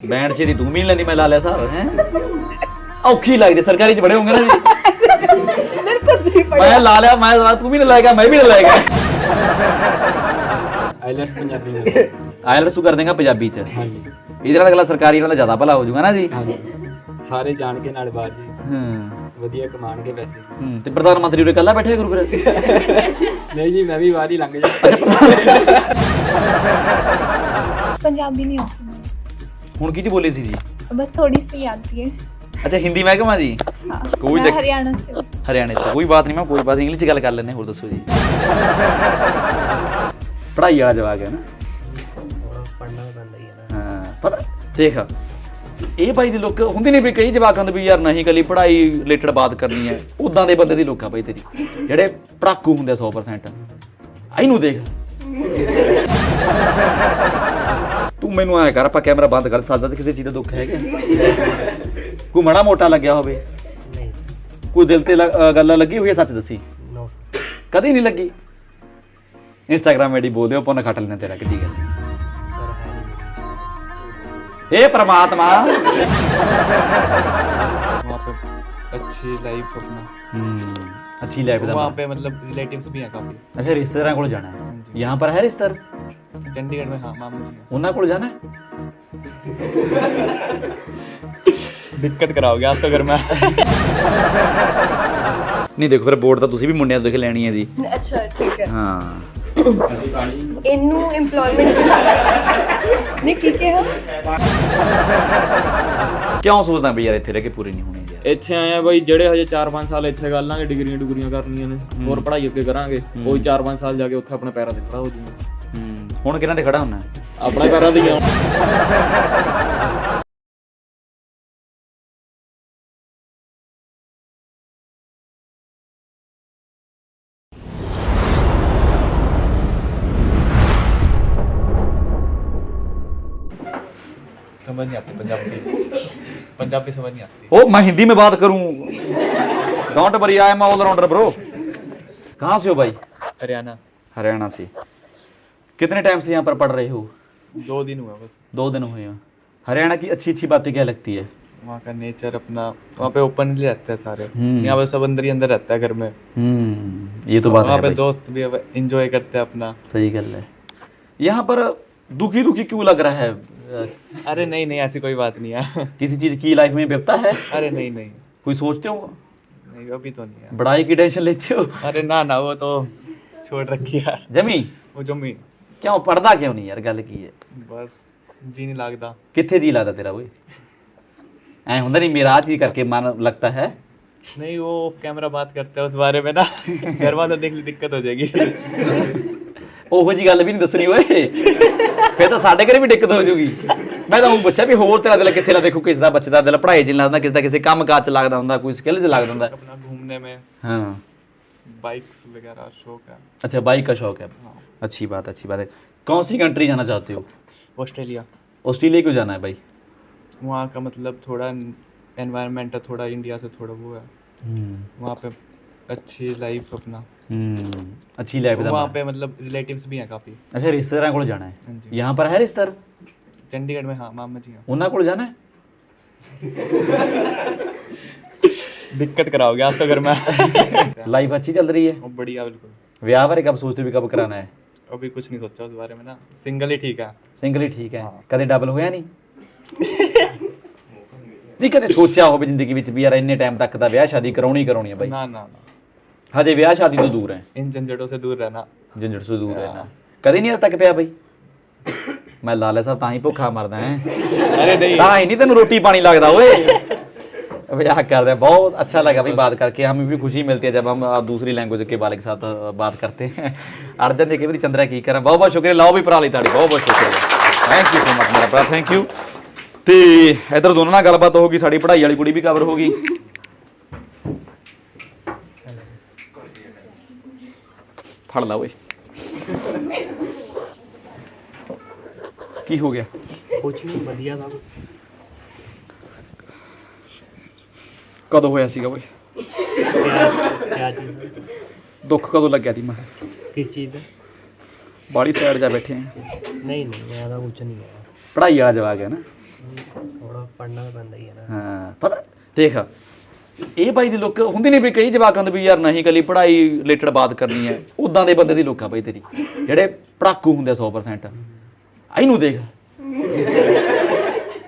Band ਜੀ ਦੀ ਤੂੰ ਵੀ ਮੈਂ ਲਾ ਲਿਆ ਸਾਰ ਹੈ? ਔਖੀ ਲੱਗਦੀ ਸਰਕਾਰੀ ਚ ਬੜੇ ਹੋਗੇ ਨਾ ਜੀ। ਬਿਲਕੁਲ ਸਹੀ ਮੈਂ ਲਾ ਲਿਆ ਮੈਂ ਤੂੰ ਵੀ ਨਾ ਲਾਏਗਾ ਮੈਂ ਵੀ ਨਾ ਲਾਏਗਾ ਆਈਲੈਟਸ ਪੰਜਾਬੀ ਵਿੱਚ ਆਈਲੈਟਸ ਤੂੰ ਕਰ ਦੇਗਾ ਪੰਜਾਬੀ ਚ। ਹਾਂਜੀ। ਇਹਦੇ ਨਾਲ ਅਗਲਾ ਸਰਕਾਰੀ ਨਾਲ ਜ਼ਿਆਦਾ ਭਲਾ ਹੋ ਜਾਊਗਾ ਨਾ ਜੀ। ਹਾਂਜੀ। ਸਾਰੇ ਜਾਣ ਕੇ ਨਾਲ ਬਾਹਰ ਜੀ। ਹੂੰ। ਵਧੀਆ ਕਮਾਣਗੇ ਪੈਸੇ। ਹੂੰ ਤੇ ਪ੍ਰਧਾਨ ਮੰਤਰੀ ਉਰੇ ਕੱਲਾ ਬੈਠੇ ਗੁਰੂ ਫਿਰ ਨਹੀਂ ਜੀ ਮੈਂ ਵੀ ਬਾਹਰ ਹੀ ਲੰਘ ਜਾ। ਪੰਜਾਬੀ ਨਹੀਂ ਆਉਂਦੀ। ਹੁਣ ਕੀ ਚ ਬੋਲੇ ਸੀ ਜੀ बस थोड़ी सी आती है ਅੱਛਾ ਹਿੰਦੀ ਮਹਿਕਮਾ ਜੀ हाँ कोई मैं चक- हरियाणा से हूँ ਹਰਿਆਣੇ ਸੇ ਕੋਈ ਬਾਤ ਨਹੀਂ ਮੈਂ ਕੋਈ ਬਾਤ ਇੰਗਲਿਸ਼ ਚ ਗੱਲ ਕਰ ਲੈਣੇ ਹੋਰ ਦੱਸੋ ਜੀ ਪੜ੍ਹਾਈ ਵਾਲਾ ਜਵਾਬ ਹੈ ਨਾ ਪੜਨਾ ਪੈਂਦਾ ਹੀ ਹੈ ਨਾ ਹਾਂ ਪਤਾ ਦੇਖ ਇਹ ਬਾਈ ਦੇ ਲੋਕ ਹੁੰਦੇ ਨੇ ਵੀ ਕਈ ਜਵਾਕਾਂ ਦੇ ਵੀ ਯਾਰ ਨਹੀਂ ਕੱਲੀ ਪੜ੍ਹਾਈ ਰਿਲੇਟਡ ਬਾਤ ਕਰਨੀ ਹੈ ਉਦਾਂ ਦੇ ਬੰਦੇ ਦੀ ਲੋਕ ਆ ਬਾਈ ਤੇਰੀ ਜਿਹੜੇ ਪੜਾਕੂ ਹੁੰਦੇ ਆ 100% ਇਹਨੂੰ ਦੇਖ ਤੂੰ ਮੈਨੂੰ ਐ ਕਰ ਆਪਾਂ ਕੈਮਰਾ ਬੰਦ ਕਰ ਸਾਦਾ ਚ ਕਿਸੇ ਚੀਜ਼ ਦਾ ਦੁੱਖ ਹੈਗਾ ਕੋਈ ਮੜਾ ਮੋਟਾ ਲੱਗਿਆ ਹੋਵੇ ਨਹੀਂ ਕੋਈ ਦਿਲ ਤੇ ਲ- ਅ, ਗੱਲ ਲੱਗੀ ਹੋਈ ਹੈ ਸੱਚ ਦੱਸੀ ਨੋ ਕਦੀ ਨਹੀਂ ਲੱਗੀ ਇੰਸਟਾਗ੍ਰਾਮ ਆਈਡੀ ਬੋਲ ਦਿਓ ਪੁੰਨ ਖੱਟ ਲੈਣਾ ਤੇਰਾ ਕਿੱਡੀ ਗੱਲ ਸਰ ਹੈ ਨਹੀਂ ਇਹ ਪ੍ਰਮਾਤਮਾ वहाँ पे अच्छी लाइफ अपना ਹੂੰ ਅੱਛੀ ਲਾਈਫ ਦਾ वहाँ पे मतलब रिलेटिव्स भी हैं काफ़ी ਅੱਛਾ ਰਿਸ਼ਤੇਦਾਰਾਂ ਕੋਲ ਜਾਣਾ ਹੈ ਯਹਾਂ ਪਰ ਹੈ ਰਿਸ਼ਤੇਦਾਰ चंडीगढ़ ਚੰਡੀਗੜ੍ਹ ਮੈਂ ਹਾਂ ਮਾਮੂ ਜੀ। ਉਹਨਾਂ ਕੋਲ ਜਾਣਾ ਦਿੱਕਤ ਕਰਾਓਗੇ ਆਜ ਤੱਕ ਮੈਂ। ਨਹੀਂ ਦੇਖੋ ਫਿਰ ਬੋਰਡ ਤਾਂ ਤੁਸੀਂ ਵੀ ਮੁੰਡਿਆਂ ਤੋਂ ਦੇਖ ਲੈਣੀ ਹੈ ਜੀ। ਅੱਛਾ ਠੀਕ ਹੈ। ਹਾਂ। ਇਹਨੂੰ EMPLOYMENT ਨਹੀਂ ਕੀ ਕਿਹਾ? ਕਿਉਂ ਸੋਚਦਾ ਬਈ ਯਾਰ ਇੱਥੇ ਰਹਿ ਕੇ ਪੂਰੀ ਨਹੀਂ ਹੋਣੀ ਯਾਰ ਇੱਥੇ ਆਏ ਬਈ ਜਿਹੜੇ ਹਜੇ 4-5 ਸਾਲ ਇੱਥੇ ਕਰ ਲਾਂਗੇ ਡਿਗਰੀਆਂ ਡੁਗਰੀਆਂ ਕਰਨੀਆਂ ਨੇ ਹੋਰ ਪੜ੍ਹਾਈ ਅੱਗੇ ਕਰਾਂਗੇ ਕੋਈ 4-5 ਸਾਲ ਜਾ ਕੇ ਉੱਥੇ ਆਪਣੇ ਪੈਰਾਂ ਤੇ ਖੜਾ ਹੋ ਜੂਗਾ। ਹੁਣ ਕਿਹਨਾਂ ਤੇ ਖੜਾ ਹੁੰਨਾ ਆਪਣੇ ਪੈਰਾਂ ਤੇ ਹੀ ਆਉਣਾ समझ नहीं आती पंजाबी पंजाबी समझ नहीं आती ओ मैं हिंदी में बात करूं don't worry I am allrounder bro कहाँ से हो भाई हरियाणा हरियाणा से कितने टाइम से यहाँ पर पढ़ रहे हो? दो दिन हुआ बस। दो दिन हुए हैं। हरियाणा की अच्छी अच्छी बातें क्या लगती है? वहाँ का नेचर अपना वहाँ पे ओपनली रहते हैं सारे। हम्म। यहाँ पे सब अंदर ही अंदर रहता है घर में। हम्म ये तो बात वहाँ पे दोस्त भी इंजॉय करते हैं अपना। सही गल है। यहाँ पर दुखी दुखी क्यों लग रहा है? अरे नहीं नहीं ऐसी कोई बात नहीं है। किसी चीज़ की लाइफ में व्यक्ता है? अरे नहीं नहीं। कोई सोचते हो? नहीं अभी तो नहीं है। पढ़ाई की टेंशन लेते हो? अरे ना ना वो तो छोड़ रखी है। जमी? वो जो मी क्यों पढ़दा क्यों नहीं यार ਗੱਲ ਕੀ ਹੈ बस जी नहीं लगता ਕਿੱਥੇ ਜੀ ਲੱਗਦਾ ਤੇਰਾ ਓਏ ਐ ਹੁੰਦਾ ਨਹੀਂ ਮੇਰਾ ਆ ਚੀਜ਼ ਕਰਕੇ ਮਨ ਲੱਗਦਾ ਹੈ नहीं वो कैमरा बात करते हैं उस बारे में ना घर वालों देख ली दिक्कत हो जाएगी ਉਹੋ ਜੀ ਗੱਲ ਵੀ ਨਹੀਂ ਦੱਸਣੀ ਓਏ ਫਿਰ ਤਾਂ ਸਾਡੇ ਘਰੇ ਵੀ ਦਿੱਕਤ ਹੋ ਜੂਗੀ ਮੈਂ ਤਾਂ ਉਹ ਪੁੱਛਿਆ ਵੀ ਹੋਰ ਤੇਰਾ ਦਿਲ ਕਿੱਥੇ ਲੱਗਦਾ ਕੋਈ ਕਿਸੇ ਦਾ ਬੱਚੇ ਦਾ ਦਿਲ ਪੜ੍ਹਾਈ 'ਚ ਨੀ ਲੱਗਦਾ ਕਿਸੇ ਦਾ ਕਿਸੇ ਕੰਮ ਕਾਜ 'ਚ ਲੱਗਦਾ ਹੁੰਦਾ ਕੋਈ ਸਕਿੱਲ 'ਚ ਲੱਗਦਾ ਹੁੰਦਾ अपना घूमने में हाँ बाइक्स वगैरह शौक है। अच्छा बाइक का शौक है। हाँ। अच्छी बात अच्छी बात है। कौन सी कंट्री जाना चाहते हो? ऑस्ट्रेलिया। ऑस्ट्रेलिया क्यों जाना है भाई? वहाँ का मतलब थोड़ा एनवायरनमेंट है थोड़ा इंडिया से थोड़ा वो है। हम्म। वहाँ पे अच्छी लाइफ अपना। हम्म, अच्छी लाइफ वहाँ पे मतलब रिलेटिव्स भी हैं काफ़ी। अच्छा रिश्तेदार को जाना है? हाँ यहाँ पर है रिश्तेदार? चंडीगढ़ में हाँ मामा जी हाँ। उन्होंने को जाना है? दिक्कत कराओगे आज तो घर में लाइफ अच्छी चल रही है वो बढ़िया बिल्कुल ਵਿਆਹ ਬਾਰੇ ਕਬ ਸੋਚਦੇ ਵੀ ਕਬ ਕਰਾਣਾ ਹੈ अभी कुछ नहीं सोचा उस बारे में ना सिंगल ही ठीक है ਸਿੰਗਲ ਹੀ ਠੀਕ ਹੈ ਹਾਂ। ਕਦੇ ਡਬਲ ਹੋਇਆ ਨਹੀਂ ਨਹੀਂ ਕਦੇ ਸੋਚਿਆ ਹੋਵੇ ਜ਼ਿੰਦਗੀ ਵਿੱਚ ਵੀ ਯਾਰ ਇੰਨੇ ਟਾਈਮ ਤੱਕ ਤਾਂ ਵਿਆਹ ਸ਼ਾਦੀ ਕਰਾਉਣੀ ਹੀ ਕਰਾਉਣੀ ਹੈ ਬਾਈ ना ना ना ਹਜੇ ਵਿਆਹ ਸ਼ਾਦੀ ਤੋਂ ਦੂਰ ਹੈ इन झंझटों से दूर रहना ਜੰਜੜ ਤੋਂ ਦੂਰ ਰਹਿਣਾ ਕਦੇ ਨਹੀਂ ਅਜ ਤੱਕ ਪਿਆ ਬਾਈ ਮੈਂ ਲਾਲੇ ਸਾਹਿਬ ਤਾਂ ਹੀ ਭੁੱਖਾ ਮਰਦਾ ਹੈ अरे नहीं ਤਾਂ ਹੀ ਨਹੀਂ ਤੈਨੂੰ ਰੋਟੀ ਪਾਣੀ ਲੱਗਦਾ ਓਏ मजाक करते हैं बहुत अच्छा लगा भाई बात करके हमें भी खुशी मिलती है जब हम अ, दूसरी लैंग्वेज के वाले के साथ अ, बात करते हैं अर्जन देखिए भी चंद्रा की करें बहुत बहुत शुक्रिया लाओ भी ਭਰਾ ਲਈ ਤੁਹਾਡੀ ਬਹੁਤ ਬਹੁਤ ਸ਼ੁਕਰੀਆ ਥੈਂਕ ਯੂ ਸੋ ਮਚ ਮੇਰਾ ਭਰਾ ਥੈਂਕ ਯੂ ਤੇ ਇਧਰ ਦੋਨਾਂ ਨਾਲ ਗੱਲਬਾਤ ਹੋ ਗਈ ਸਾਡੀ ਪੜ੍ਹਾਈ ਵਾਲੀ ਕੁੜੀ ਵੀ ਕਵਰ ਹੋ ਗਈ ਫੜ ਲਾ ਓਏ ਕੀ ਹੋ ਗਿਆ ਕੁਛ ਨਹੀਂ ਵਧੀਆ ਦਾ ਕਦੋਂ ਹੋਇਆ ਸੀਗਾ ਓਏ ਕਿਆ ਚੀਜ਼? ਦੁੱਖ ਕਦੋਂ ਲੱਗਿਆ ਸੀ ਮੈਂ ਕਿਸ ਚੀਜ਼ ਦਾ? ਬਾੜੀ ਸਾਈਡ ਜਾ ਬੈਠੇ ਆ। ਨਹੀਂ ਨਹੀਂ ਮੈਂ ਤਾਂ ਕੁਛ ਨਹੀਂ ਹੈ ਪੜ੍ਹਾਈ ਵਾਲਾ ਜਵਾਬ ਹੈ ਨਾ। ਥੋੜਾ ਪੜਨਾ ਤਾਂ ਪੈਂਦਾ ਹੀ ਹੈ ਨਾ। ਹਾਂ ਪਤਾ ਦੇਖ ਇਹ ਬਾਈ ਦੀ ਲੁੱਕ ਹੁੰਦੀ ਨਹੀਂ ਵੀ ਕਈ ਜਵਾਕਾਂ ਦੇ ਵੀ ਯਾਰ ਨਹੀਂ ਕੱਲੀ ਪੜ੍ਹਾਈ ਰਿਲੇਟਡ ਬਾਤ ਕਰਨੀ ਹੈ। ਉਦਾਂ ਦੇ ਬੰਦੇ ਦੀ ਲੁੱਕ ਆ ਬਾਈ ਤੇਰੀ। ਜਿਹੜੇ ਪੜਾਕੂ ਹੁੰਦੇ ਆ 100% ਇਹਨੂੰ ਦੇਖ।